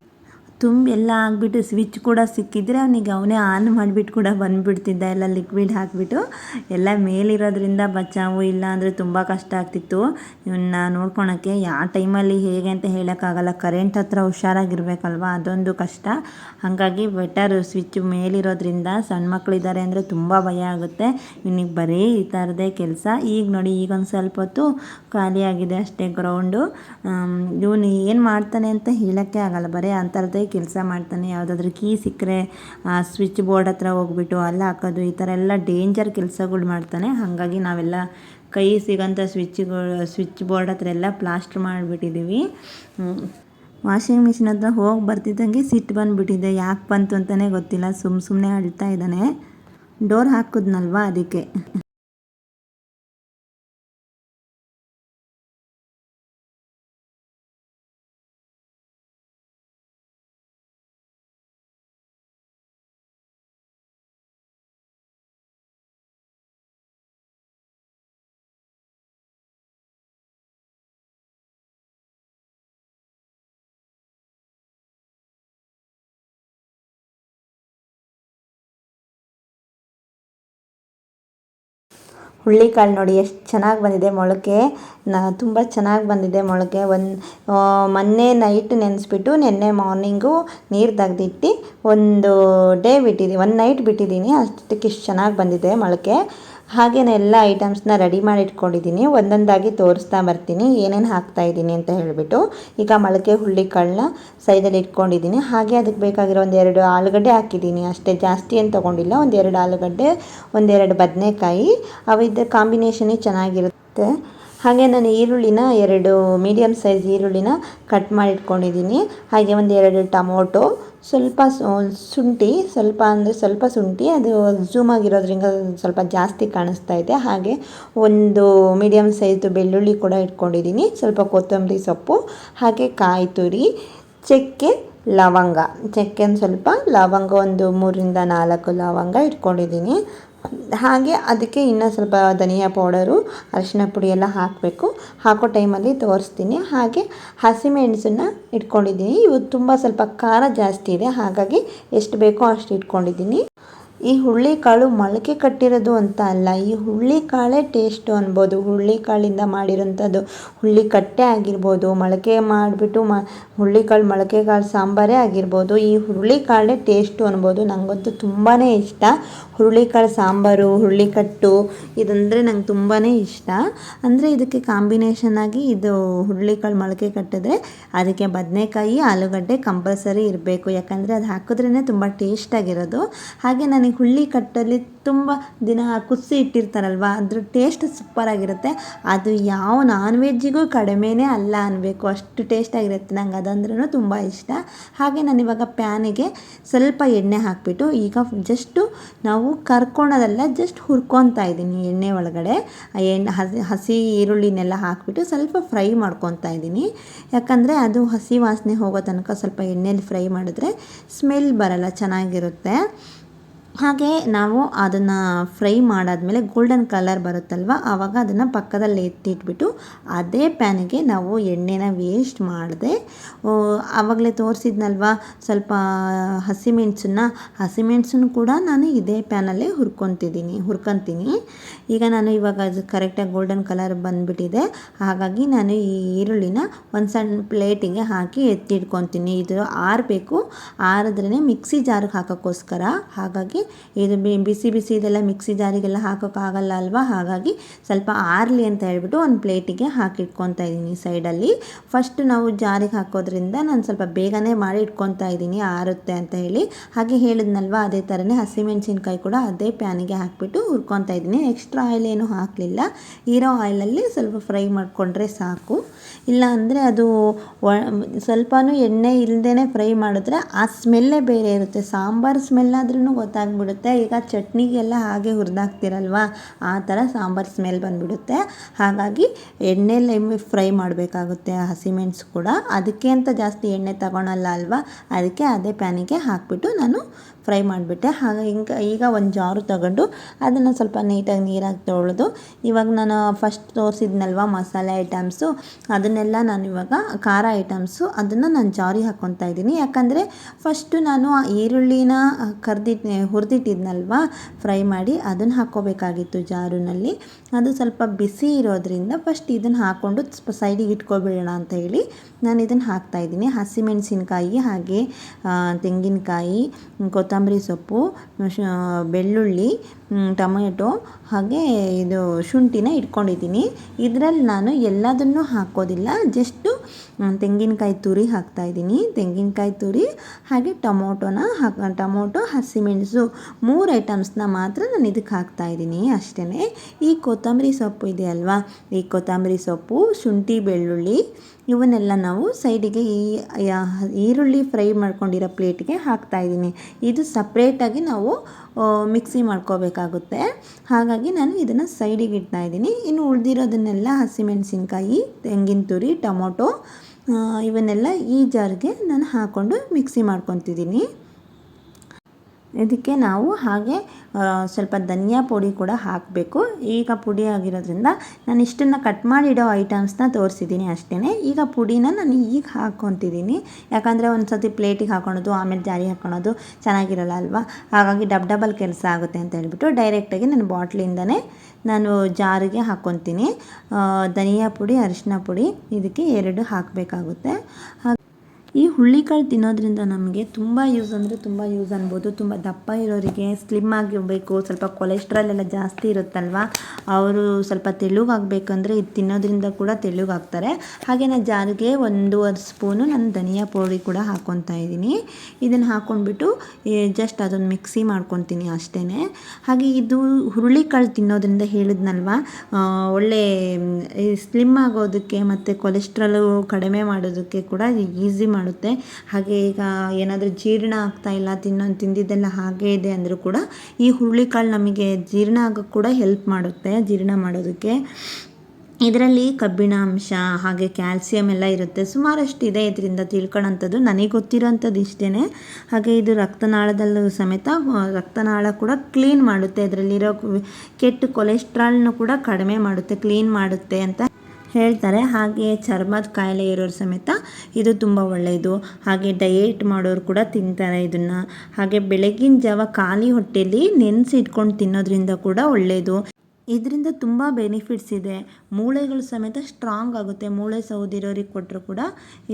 ತುಂಬಿ ಎಲ್ಲ ಆಗಿಬಿಟ್ಟು ಸ್ವಿಚ್ ಕೂಡ ಸಿಕ್ಕಿದ್ರೆ ಅವನಿಗೆ ಅವನೇ ಆನ್ ಮಾಡಿಬಿಟ್ಟು ಕೂಡ ಬಂದುಬಿಡ್ತಿದ್ದ, ಎಲ್ಲ ಲಿಕ್ವಿಡ್ ಹಾಕಿಬಿಟ್ಟು. ಎಲ್ಲ ಮೇಲಿರೋದ್ರಿಂದ ಬಚಾವು ಇಲ್ಲ ಅಂದರೆ ತುಂಬ ಕಷ್ಟ ಆಗ್ತಿತ್ತು. ಇವನ್ನ ನೋಡ್ಕೊಳಕ್ಕೆ ಯಾವ ಟೈಮಲ್ಲಿ ಹೇಗೆ ಅಂತ ಹೇಳೋಕ್ಕಾಗಲ್ಲ. ಕರೆಂಟ್ ಹತ್ರ ಹುಷಾರಾಗಿರ್ಬೇಕಲ್ವ? ಅದೊಂದು ಕಷ್ಟ. ಹಾಗಾಗಿ ಬೆಟರ್ ಸ್ವಿಚ್ ಮೇಲಿರೋದ್ರಿಂದ ಸಣ್ಣ ಮಕ್ಕಳಿದ್ದಾರೆ ಅಂದರೆ ತುಂಬ ಭಯ ಆಗುತ್ತೆ. ಇವನಿಗೆ ಬರೀ ಈ ಥರದೇ ಕೆಲಸ. ಈಗ ನೋಡಿ, ಈಗ ಒಂದು ಸ್ವಲ್ಪ ಹೊತ್ತು ಖಾಲಿಯಾಗಿದೆ ಅಷ್ಟೇ ಗ್ರೌಂಡು ಇವನು ಏನು ಮಾಡ್ತಾನೆ ಅಂತ ಹೇಳೋಕ್ಕೆ ಆಗಲ್ಲ. ಬರೀ ಅಂಥದ್ದೇ ಕೆಲಸ ಮಾಡ್ತಾನೆ. ಯಾವುದಾದ್ರೂ ಕೀ ಸಿಕ್ಕರೆ ಸ್ವಿಚ್ ಬೋರ್ಡ್ ಹತ್ರ ಹೋಗ್ಬಿಟ್ಟು ಅಲ್ಲಿ ಹಾಕೋದು, ಈ ಥರ ಎಲ್ಲ ಡೇಂಜರ್ ಕೆಲಸಗಳು ಮಾಡ್ತಾನೆ. ಹಾಗಾಗಿ ನಾವೆಲ್ಲ ಕೈ ಸಿಗೋಂಥ ಸ್ವಿಚ್ಗಳು, ಸ್ವಿಚ್ ಬೋರ್ಡ್ ಹತ್ರ ಎಲ್ಲ ಪ್ಲಾಸ್ಟರ್ ಮಾಡಿಬಿಟ್ಟಿದ್ದೀವಿ ವಾಷಿಂಗ್ ಮಿಷಿನ್ ಹತ್ರ ಹೋಗಿ ಬರ್ತಿದ್ದಂಗೆ ಸಿಟ್ಟು ಬಂದುಬಿಟ್ಟಿದೆ. ಯಾಕೆ ಬಂತು ಅಂತಲೇ ಗೊತ್ತಿಲ್ಲ. ಸುಮ್ಮ ಸುಮ್ಮನೆ ಅಳ್ತಾ ಇದ್ದಾನೆ. ಡೋರ್ ಹಾಕಿದ್ನಲ್ವಾ ಅದಕ್ಕೆ. ಹುಳ್ಳಿಕಾಳು ನೋಡಿ ಎಷ್ಟು ಚೆನ್ನಾಗಿ ಬಂದಿದೆ ಮೊಳಕೆ. ನ, ತುಂಬ ಚೆನ್ನಾಗಿ ಬಂದಿದೆ ಮೊಳಕೆ. ಒಂದು ಮೊನ್ನೆ ನೈಟ್ ನೆನೆಸ್ಬಿಟ್ಟು ನಿನ್ನೆ ಮಾರ್ನಿಂಗು ನೀರು ತೆಗ್ದಿಟ್ಟು ಒಂದು ಡೇ ಬಿಟ್ಟಿದ್ದೀನಿ ಒಂದು ನೈಟ್ ಬಿಟ್ಟಿದ್ದೀನಿ ಅಷ್ಟಕ್ಕೆ ಇಷ್ಟು ಚೆನ್ನಾಗಿ ಬಂದಿದೆ ಮೊಳಕೆ. ಹಾಗೆಯೇ ಎಲ್ಲ ಐಟಮ್ಸ್ನ ರೆಡಿ ಮಾಡಿ ಇಟ್ಕೊಂಡಿದ್ದೀನಿ ಒಂದೊಂದಾಗಿ ತೋರಿಸ್ತಾ ಬರ್ತೀನಿ. ಏನೇನು ಹಾಕ್ತಾ ಇದ್ದೀನಿ ಅಂತ ಹೇಳಿಬಿಟ್ಟು. ಈಗ ಮೊಳಕೆ ಹುಳ್ಳಿಕಾಳನ್ನ ಸೈಡಲ್ಲಿ ಇಟ್ಕೊಂಡಿದ್ದೀನಿ. ಹಾಗೆ ಅದಕ್ಕೆ ಬೇಕಾಗಿರೋ ಒಂದೆರಡು ಆಲೂಗಡ್ಡೆ ಹಾಕಿದ್ದೀನಿ. ಅಷ್ಟೇ ಜಾಸ್ತಿ ಏನು ತೊಗೊಂಡಿಲ್ಲ. ಒಂದೆರಡು ಆಲೂಗಡ್ಡೆ, ಒಂದೆರಡು ಬದನೆಕಾಯಿ. ಅವಿದ್ದ ಕಾಂಬಿನೇಷನೇ ಚೆನ್ನಾಗಿರುತ್ತೆ. ಹಾಗೆ ನಾನು ಈರುಳ್ಳಿನ ಎರಡು ಮೀಡಿಯಮ್ ಸೈಜ್ ಈರುಳ್ಳಿನ ಕಟ್ ಮಾಡಿಟ್ಕೊಂಡಿದ್ದೀನಿ. ಹಾಗೆ ಒಂದೆರಡು ಟೊಮೊಟೊ ಸ್ವಲ್ಪ ಶುಂಠಿ ಸ್ವಲ್ಪ ಅಂದರೆ ಸ್ವಲ್ಪ ಶುಂಠಿ ಅದು ಝೂಮ್ ಆಗಿರೋದ್ರಿಂದ ಸ್ವಲ್ಪ ಜಾಸ್ತಿ ಕಾಣಿಸ್ತಾ ಇದೆ. ಹಾಗೆ ಒಂದು ಮೀಡಿಯಮ್ ಸೈಜ್ದು ಬೆಳ್ಳುಳ್ಳಿ ಕೂಡ ಇಟ್ಕೊಂಡಿದ್ದೀನಿ. ಸ್ವಲ್ಪ ಕೊತ್ತಂಬರಿ ಸೊಪ್ಪು, ಹಾಗೆ ಕಾಯಿ ತುರಿ, ಚಕ್ಕೆ, ಲವಂಗ. ಚಕ್ಕೆ ಸ್ವಲ್ಪ ಲವಂಗ ಒಂದು ಮೂರಿಂದ ನಾಲ್ಕು ಲವಂಗ ಇಟ್ಕೊಂಡಿದ್ದೀನಿ. ಹಾಗೆ ಅದಕ್ಕೆ ಇನ್ನೂ ಸ್ವಲ್ಪ ಧನಿಯಾ ಪೌಡರು, ಅರಿಶಿನ ಪುಡಿ ಎಲ್ಲ ಹಾಕಬೇಕು. ಹಾಕೋ ಟೈಮಲ್ಲಿ ತೋರಿಸ್ತೀನಿ. ಹಾಗೆ ಹಸಿಮೆಣಸನ್ನು ಇಟ್ಕೊಂಡಿದ್ದೀನಿ. ಇವು ತುಂಬ ಸ್ವಲ್ಪ ಖಾರ ಜಾಸ್ತಿ ಇದೆ. ಹಾಗಾಗಿ ಎಷ್ಟು ಬೇಕೋ ಅಷ್ಟು ಇಟ್ಕೊಂಡಿದ್ದೀನಿ. ಈ ಹುಳ್ಳಿಕಾಳು ಮೊಳಕೆ ಕಟ್ಟಿರೋದು ಅಂತ ಅಲ್ಲ, ಈ ಹುಳ್ಳಿಕಾಳೇ ಟೇಸ್ಟು ಅನ್ಬೋದು. ಹುಳ್ಳಿಕಾಳಿಂದ ಮಾಡಿರೋಂಥದ್ದು ಹುಳ್ಳಿಕಟ್ಟೆ ಆಗಿರ್ಬೋದು ಮೊಳಕೆ ಮಾಡಿಬಿಟ್ಟು ಮ ಮೊಳಕೆ ಕಾಳು ಸಾಂಬಾರೇ ಆಗಿರ್ಬೋದು. ಈ ಹುರುಳಿ ಹುರುಳಿಕಾಳೇ ಟೇಸ್ಟು ಅನ್ಬೋದು. ನನಗಂತೂ ತುಂಬಾ ಇಷ್ಟ. ಹುರುಳಿಕಾಳು ಸಾಂಬಾರು ಹುರುಳಿಕಟ್ಟು ಇದಂದರೆ ನಂಗೆ ತುಂಬಾ ಇಷ್ಟ. ಅಂದರೆ ಇದಕ್ಕೆ ಕಾಂಬಿನೇಷನ್ ಆಗಿ ಇದು ಹುರುಳಿಕಾಳು ಮೊಳಕೆ ಕಟ್ಟಿದ್ರೆ ಅದಕ್ಕೆ ಬದನೆಕಾಯಿ, ಆಲೂಗಡ್ಡೆ ಕಂಪಲ್ಸರಿ ಇರಬೇಕು. ಯಾಕಂದರೆ ಅದು ಹಾಕಿದ್ರೇ ತುಂಬ ಟೇಸ್ಟಾಗಿರೋದು ಹಾಗೆ ನಾನು ನನಗೆ ಹುಳ್ಳಿ ಕಟ್ಟಲ್ಲಿ ತುಂಬ ದಿನ ಕುದಿಸಿ ಇಟ್ಟಿರ್ತಾರಲ್ವ? ಅದ್ರ ಟೇಸ್ಟ್ ಸೂಪರಾಗಿರುತ್ತೆ ಅದು ಯಾವ ನಾನ್ ವೆಜ್ಜಿಗೂ ಕಡಿಮೆನೇ ಅಲ್ಲ ಅನ್ನಬೇಕು ಅಷ್ಟು ಟೇಸ್ಟಾಗಿರುತ್ತೆ ನಂಗೆ ಅದಂದ್ರೂ ತುಂಬ ಇಷ್ಟ. ಹಾಗೆ ನಾನು ಇವಾಗ ಪ್ಯಾನಿಗೆ ಸ್ವಲ್ಪ ಎಣ್ಣೆ ಹಾಕಿಬಿಟ್ಟು ಈಗ ಜಸ್ಟು ನಾವು ಕರ್ಕೊಳೋದಲ್ಲ ಜಸ್ಟ್ ಹುರ್ಕೊತಾ ಇದ್ದೀನಿ ಎಣ್ಣೆ ಒಳಗಡೆ. ಎಣ್ಣೆ, ಹಸಿ ಹಸಿ ಈರುಳ್ಳಿನೆಲ್ಲ ಹಾಕಿಬಿಟ್ಟು ಸ್ವಲ್ಪ ಫ್ರೈ ಮಾಡ್ಕೊತಾ ಇದ್ದೀನಿ. ಯಾಕಂದರೆ ಅದು ಹಸಿ ವಾಸನೆ ಹೋಗೋ ತನಕ ಸ್ವಲ್ಪ ಎಣ್ಣೆಲಿ ಫ್ರೈ ಮಾಡಿದ್ರೆ ಸ್ಮೆಲ್ ಬರಲ್ಲ, ಚೆನ್ನಾಗಿರುತ್ತೆ. ಹಾಗೆ ನಾವು ಅದನ್ನು ಫ್ರೈ ಮಾಡಾದಮೇಲೆ ಗೋಲ್ಡನ್ ಕಲರ್ ಬರುತ್ತಲ್ವ, ಆವಾಗ ಅದನ್ನು ಪಕ್ಕದಲ್ಲಿ ಎತ್ತಿಟ್ಬಿಟ್ಟು ಅದೇ ಪ್ಯಾನಿಗೆ ನಾವು ಎಣ್ಣೆನ ವೇಸ್ಟ್ ಮಾಡಿದೆ ಆವಾಗಲೇ ತೋರಿಸಿದ್ನಲ್ವ, ಸ್ವಲ್ಪ ಹಸಿಮೆಣಸನ್ನ ಹಸಿಮೆಣಸನ್ನು ಕೂಡ ನಾನು ಇದೇ ಪ್ಯಾನಲ್ಲೇ ಹುರ್ಕೊತಿದ್ದೀನಿ, ಹುರ್ಕೊತೀನಿ. ಈಗ ನಾನು ಇವಾಗ ಅದು ಕರೆಕ್ಟಾಗಿ ಗೋಲ್ಡನ್ ಕಲರ್ ಬಂದುಬಿಟ್ಟಿದೆ, ಹಾಗಾಗಿ ನಾನು ಈ ಈರುಳ್ಳಿನ ಒಂದು ಸಣ್ಣ ಪ್ಲೇಟಿಗೆ ಹಾಕಿ ಎತ್ತಿಟ್ಕೊತೀನಿ. ಇದು ಆರಬೇಕು, ಆರಿದ್ರೇ ಮಿಕ್ಸಿ ಜಾರಿಗೆ ಹಾಕೋಕ್ಕೋಸ್ಕರ, ಹಾಗಾಗಿ ಇದು ಬಿಸಿ ಬಿಸಿ ಇದೆಲ್ಲ ಮಿಕ್ಸಿ ಜಾರಿಗೆಲ್ಲ ಹಾಕೋಕ್ಕಾಗಲ್ಲ ಅಲ್ವಾ? ಹಾಗಾಗಿ ಸ್ವಲ್ಪ ಆರಲಿ ಅಂತ ಹೇಳ್ಬಿಟ್ಟು ಒಂದು ಪ್ಲೇಟಿಗೆ ಹಾಕಿಟ್ಕೊತಾ ಇದ್ದೀನಿ ಸೈಡಲ್ಲಿ. ಫಸ್ಟ್ ನಾವು ಜಾರಿಗೆ ಹಾಕೋದ್ರಿಂದ ನಾನು ಸ್ವಲ್ಪ ಬೇಗನೆ ಮಾಡಿ ಇಟ್ಕೊತಾ ಇದ್ದೀನಿ, ಆರುತ್ತೆ ಅಂತ ಹೇಳಿ. ಹಾಗೆ ಹೇಳಿದ್ನಲ್ವ, ಅದೇ ಥರನೇ ಹಸಿಮೆಣಸಿನ್ಕಾಯಿ ಕೂಡ ಅದೇ ಪ್ಯಾನಿಗೆ ಹಾಕಿಬಿಟ್ಟು ಹುರ್ಕೊತಾ ಇದ್ದೀನಿ. ಎಕ್ಸ್ಟ್ರಾ ಆಯಿಲ್ ಏನು ಹಾಕಲಿಲ್ಲ. ಇರೋ ಆಯಿಲಲ್ಲಿ ಸ್ವಲ್ಪ ಫ್ರೈ ಮಾಡಿಕೊಂಡ್ರೆ ಸಾಕು. ಇಲ್ಲ ಅಂದರೆ ಅದು ಒ ಸ್ವಲ್ಪನೂ ಎಣ್ಣೆ ಇಲ್ಲದೇ ಫ್ರೈ ಮಾಡಿದ್ರೆ ಆ ಸ್ಮೆಲ್ಲೇ ಬೇರೆ ಇರುತ್ತೆ. ಸಾಂಬಾರು ಸ್ಮೆಲ್ ಆದ್ರೂ ಗೊತ್ತಾಗ್ಬಿಡುತ್ತೆ. ಈಗ ಚಟ್ನಿಗೆಲ್ಲ ಹಾಗೆ ಹುರಿದಾಕ್ತಿರಲ್ವ? ಆ ಥರ ಸಾಂಬಾರು ಸ್ಮೆಲ್ ಬಂದುಬಿಡುತ್ತೆ. ಹಾಗಾಗಿ ಎಣ್ಣೆಲಿ ಫ್ರೈ ಮಾಡಬೇಕಾಗುತ್ತೆ ಹಸಿಮೆಣಸು ಕೂಡ. ಅದಕ್ಕೆ ಅಂತ ಜಾಸ್ತಿ ಎಣ್ಣೆ ತಗೊಳಲ್ಲ ಅಲ್ವಾ? ಅದಕ್ಕೆ ಅದೇ ಪ್ಯಾನಿಗೆ ಹಾಕಿಬಿಟ್ಟು ನಾನು ಫ್ರೈ ಮಾಡಿಬಿಟ್ಟೆ. ಹಾಗೆ ಹಿಂಗೆ ಈಗ ಒಂದು ಜಾರು ತಗೊಂಡು ಅದನ್ನು ಸ್ವಲ್ಪ ನೀಟಾಗಿ ನೀರಾಗಿ ತೊಳೆದು ಇವಾಗ ನಾನು ಫಸ್ಟ್ ತೋರಿಸಿದ್ನಲ್ವ ಮಸಾಲೆ ಐಟಮ್ಸು ಅದನ್ನೆಲ್ಲ ನಾನು ಇವಾಗ ಖಾರ ಐಟಮ್ಸು ಅದನ್ನು ನಾನು ಜಾರಿ ಹಾಕ್ಕೊತಾ ಇದ್ದೀನಿ. ಯಾಕಂದರೆ ಫಸ್ಟು ನಾನು ಆ ಈರುಳ್ಳಿನ ಕರ್ದಿಟ್ಟು ಹುರಿದಿಟ್ಟಿದ್ನಲ್ವ ಫ್ರೈ ಮಾಡಿ ಅದನ್ನು ಹಾಕ್ಕೋಬೇಕಾಗಿತ್ತು ಜಾರುನಲ್ಲಿ. ಅದು ಸ್ವಲ್ಪ ಬಿಸಿ ಇರೋದ್ರಿಂದ ಫಸ್ಟ್ ಇದನ್ನು ಹಾಕ್ಕೊಂಡು ಸೈಡಿಗೆ ಇಟ್ಕೊಬಿಡೋಣ ಅಂತ ಹೇಳಿ ನಾನು ಇದನ್ನು ಹಾಕ್ತಾಯಿದ್ದೀನಿ ಹಸಿಮೆಣಸಿನ್ಕಾಯಿ ಹಾಗೆ ತೆಂಗಿನಕಾಯಿ ತೆಂಗಿನಕಾಯಿ ಕೊತ್ತಂಬರಿ ಸೊಪ್ಪು ಬೆಳ್ಳುಳ್ಳಿ ಟೊಮೆಟೊ ಹಾಗೆ ಇದು ಶುಂಠಿನ ಇಟ್ಕೊಂಡಿದ್ದೀನಿ. ಇದರಲ್ಲಿ ನಾನು ಎಲ್ಲದನ್ನೂ ಹಾಕೋದಿಲ್ಲ ಜಸ್ಟು ತೆಂಗಿನಕಾಯಿ ತುರಿ ಹಾಕ್ತಾ ಇದ್ದೀನಿ. ತೆಂಗಿನಕಾಯಿ ತುರಿ, ಹಾಗೆ ಟೊಮೊಟೊನ ಹಾಕಿ, ಟೊಮೊಟೊ, ಹಸಿಮೆಣಸು ಮೂರು ಐಟಮ್ಸ್ನ ಮಾತ್ರ ನಾನು ಇದಕ್ಕೆ ಹಾಕ್ತಾಯಿದ್ದೀನಿ ಅಷ್ಟೇ ಈ ಕೊತ್ತಂಬರಿ ಸೊಪ್ಪು ಇದೆ ಅಲ್ವಾ? ಈ ಕೊತ್ತಂಬರಿ ಸೊಪ್ಪು, ಶುಂಠಿ, ಬೆಳ್ಳುಳ್ಳಿ, ಇವನ್ನೆಲ್ಲ ನಾವು ಸೈಡಿಗೆ ಈ ಈರುಳ್ಳಿ ಫ್ರೈ ಮಾಡ್ಕೊಂಡಿರೋ ಪ್ಲೇಟ್ಗೆ ಹಾಕ್ತಾಯಿದ್ದೀನಿ ಇದು ಸಪ್ರೇಟಾಗಿ ನಾವು ಮಿಕ್ಸಿ ಮಾಡ್ಕೋಬೇಕಾಗುತ್ತೆ. ಹಾಗಾಗಿ ನಾನು ಇದನ್ನು ಸೈಡಿಗೆ ಇಡ್ತಾ ಇದ್ದೀನಿ. ಇನ್ನು ಉಳಿದಿರೋದನ್ನೆಲ್ಲ ಹಸಿಮೆಣಸಿನ್ಕಾಯಿ, ತೆಂಗಿನ ತುರಿ, ಟೊಮೊಟೊ ಇವನ್ನೆಲ್ಲ ಈ ಜಾರ್ಗೆ ನಾನು ಹಾಕ್ಕೊಂಡು ಮಿಕ್ಸಿ ಮಾಡ್ಕೊತಿದ್ದೀನಿ. ಇದಕ್ಕೆ ನಾವು ಹಾಗೆ ಸ್ವಲ್ಪ ಧನಿಯಾ ಪುಡಿ ಕೂಡ ಹಾಕಬೇಕು. ಈಗ ಪುಡಿ ಆಗಿರೋದ್ರಿಂದ ನಾನು ಇಷ್ಟನ್ನು ಕಟ್ ಮಾಡಿಡೋ ಐಟಮ್ಸ್ನ ತೋರಿಸಿದ್ದೀನಿ ಅಷ್ಟೇ ಈಗ ಪುಡಿನ ನಾನು ಈಗ ಹಾಕ್ಕೊತಿದ್ದೀನಿ. ಯಾಕಂದರೆ ಒಂದು ಸತಿ ಪ್ಲೇಟಿಗೆ ಹಾಕೊಳೋದು, ಆಮೇಲೆ ಜಾರಿ ಹಾಕೊಳೋದು ಚೆನ್ನಾಗಿರಲ್ಲ ಅಲ್ವಾ? ಹಾಗಾಗಿ ಡಬ್ ಡಬಲ್ ಕೆಲಸ ಆಗುತ್ತೆ ಅಂತ ಹೇಳ್ಬಿಟ್ಟು ಡೈರೆಕ್ಟಾಗಿ ನಾನು ಬಾಟ್ಲಿಂದನೇ ನಾನು ಜಾರಿಗೆ ಹಾಕ್ಕೊತೀನಿ. ಧನಿಯಾ ಪುಡಿ ಅರಿಶಿನ ಪುಡಿ ಇದಕ್ಕೆ ಎರಡು ಹಾಕಬೇಕಾಗುತ್ತೆ. ಈ ಹುಳ್ಳಿಕಾಳು ತಿನ್ನೋದ್ರಿಂದ ನಮಗೆ ತುಂಬ ಯೂಸ್ ಅಂದರೆ ತುಂಬ ಯೂಸ್ ಅನ್ಬೋದು. ತುಂಬ ದಪ್ಪ ಇರೋರಿಗೆ ಸ್ಲಿಮ್ ಆಗಿರಬೇಕು, ಸ್ವಲ್ಪ ಕೊಲೆಸ್ಟ್ರಾಲ್ ಎಲ್ಲ ಜಾಸ್ತಿ ಇರುತ್ತಲ್ವ, ಅವರು ಸ್ವಲ್ಪ ತೆಳುವಾಗಬೇಕಂದ್ರೆ ಇದು ತಿನ್ನೋದ್ರಿಂದ ಕೂಡ ತೆಳುವಾಗ್ತಾರೆ. ಹಾಗೆ ನಾನು ಜಾರಿಗೆ ಒಂದೂವರೆ ಸ್ಪೂನು ನಾನು ಧನಿಯಾ ಪೌಡಿ ಕೂಡ ಹಾಕ್ಕೊತಾ ಇದ್ದೀನಿ. ಇದನ್ನು ಹಾಕ್ಕೊಂಡ್ಬಿಟ್ಟು ಜಸ್ಟ್ ಅದನ್ನು ಮಿಕ್ಸಿ ಮಾಡ್ಕೊತೀನಿ ಅಷ್ಟೇ ಹಾಗೆ ಇದು ಹುರುಳಿಕಾಳು ತಿನ್ನೋದ್ರಿಂದ ಹೇಳಿದ್ನಲ್ವ ಒಳ್ಳೆ ಸ್ಲಿಮ್ ಆಗೋದಕ್ಕೆ ಮತ್ತು ಕೊಲೆಸ್ಟ್ರಾಲು ಕಡಿಮೆ ಮಾಡೋದಕ್ಕೆ ಕೂಡ ಈಸಿ ಮಾಡುತ್ತೆ ಹಾಗೆ ಈಗ ಏನಾದರೂ ಜೀರ್ಣ ಆಗ್ತಾ ಇಲ್ಲ, ತಿನ್ನೋ, ತಿಂದಿದ್ದೆಲ್ಲ ಹಾಗೆ ಇದೆ ಅಂದರೂ ಕೂಡ ಈ ಹುರುಳಿಕಾಳು ನಮಗೆ ಜೀರ್ಣ ಆಗೋಕ್ಕೆ ಕೂಡ ಹೆಲ್ಪ್ ಮಾಡುತ್ತೆ, ಜೀರ್ಣ ಮಾಡೋದಕ್ಕೆ. ಇದರಲ್ಲಿ ಕಬ್ಬಿಣ ಅಂಶ ಹಾಗೆ ಕ್ಯಾಲ್ಸಿಯಂ ಎಲ್ಲ ಇರುತ್ತೆ. ಸುಮಾರಷ್ಟು ಇದೆ ಇದರಿಂದ ತಿಳ್ಕೊಳ್ಳೋಂಥದ್ದು ನನಗೆ ಗೊತ್ತಿರೋಂಥದ್ದು ಇಷ್ಟೇ ಹಾಗೆ ಇದು ರಕ್ತನಾಳದಲ್ಲೂ ಸಮೇತ ರಕ್ತನಾಳ ಕೂಡ ಕ್ಲೀನ್ ಮಾಡುತ್ತೆ. ಇದರಲ್ಲಿರೋ ಕೆಟ್ಟ ಕೊಲೆಸ್ಟ್ರಾಲ್ನು ಕೂಡ ಕಡಿಮೆ ಮಾಡುತ್ತೆ ಕ್ಲೀನ್ ಮಾಡುತ್ತೆ ಅಂತ. ಹೇಳ್ತಾರೆ. ಹಾಗೆ ಚರ್ಮದ ಕಾಯಿಲೆ ಇರೋರು ಸಮೇತ ಇದು ತುಂಬ ಒಳ್ಳೆಯದು ಹಾಗೆ ಡಯೇಟ್ ಮಾಡೋರು ಕೂಡ ತಿಂತಾರೆ ಇದನ್ನು. ಹಾಗೆ ಬೆಳಗಿನ ಜಾವ ಖಾಲಿ ಹೊಟ್ಟೆಯಲ್ಲಿ ನೆನೆಸಿಟ್ಕೊಂಡು ತಿನ್ನೋದ್ರಿಂದ ಕೂಡ ಒಳ್ಳೆಯದು ಇದರಿಂದ ತುಂಬ ಬೆನಿಫಿಟ್ಸ್ ಇದೆ. ಮೂಳೆಗಳು ಸಮೇತ ಸ್ಟ್ರಾಂಗ್ ಆಗುತ್ತೆ. ಮೂಳೆ ಸೌದಿರೋರಿಗೆ ಕೊಟ್ಟರು ಕೂಡ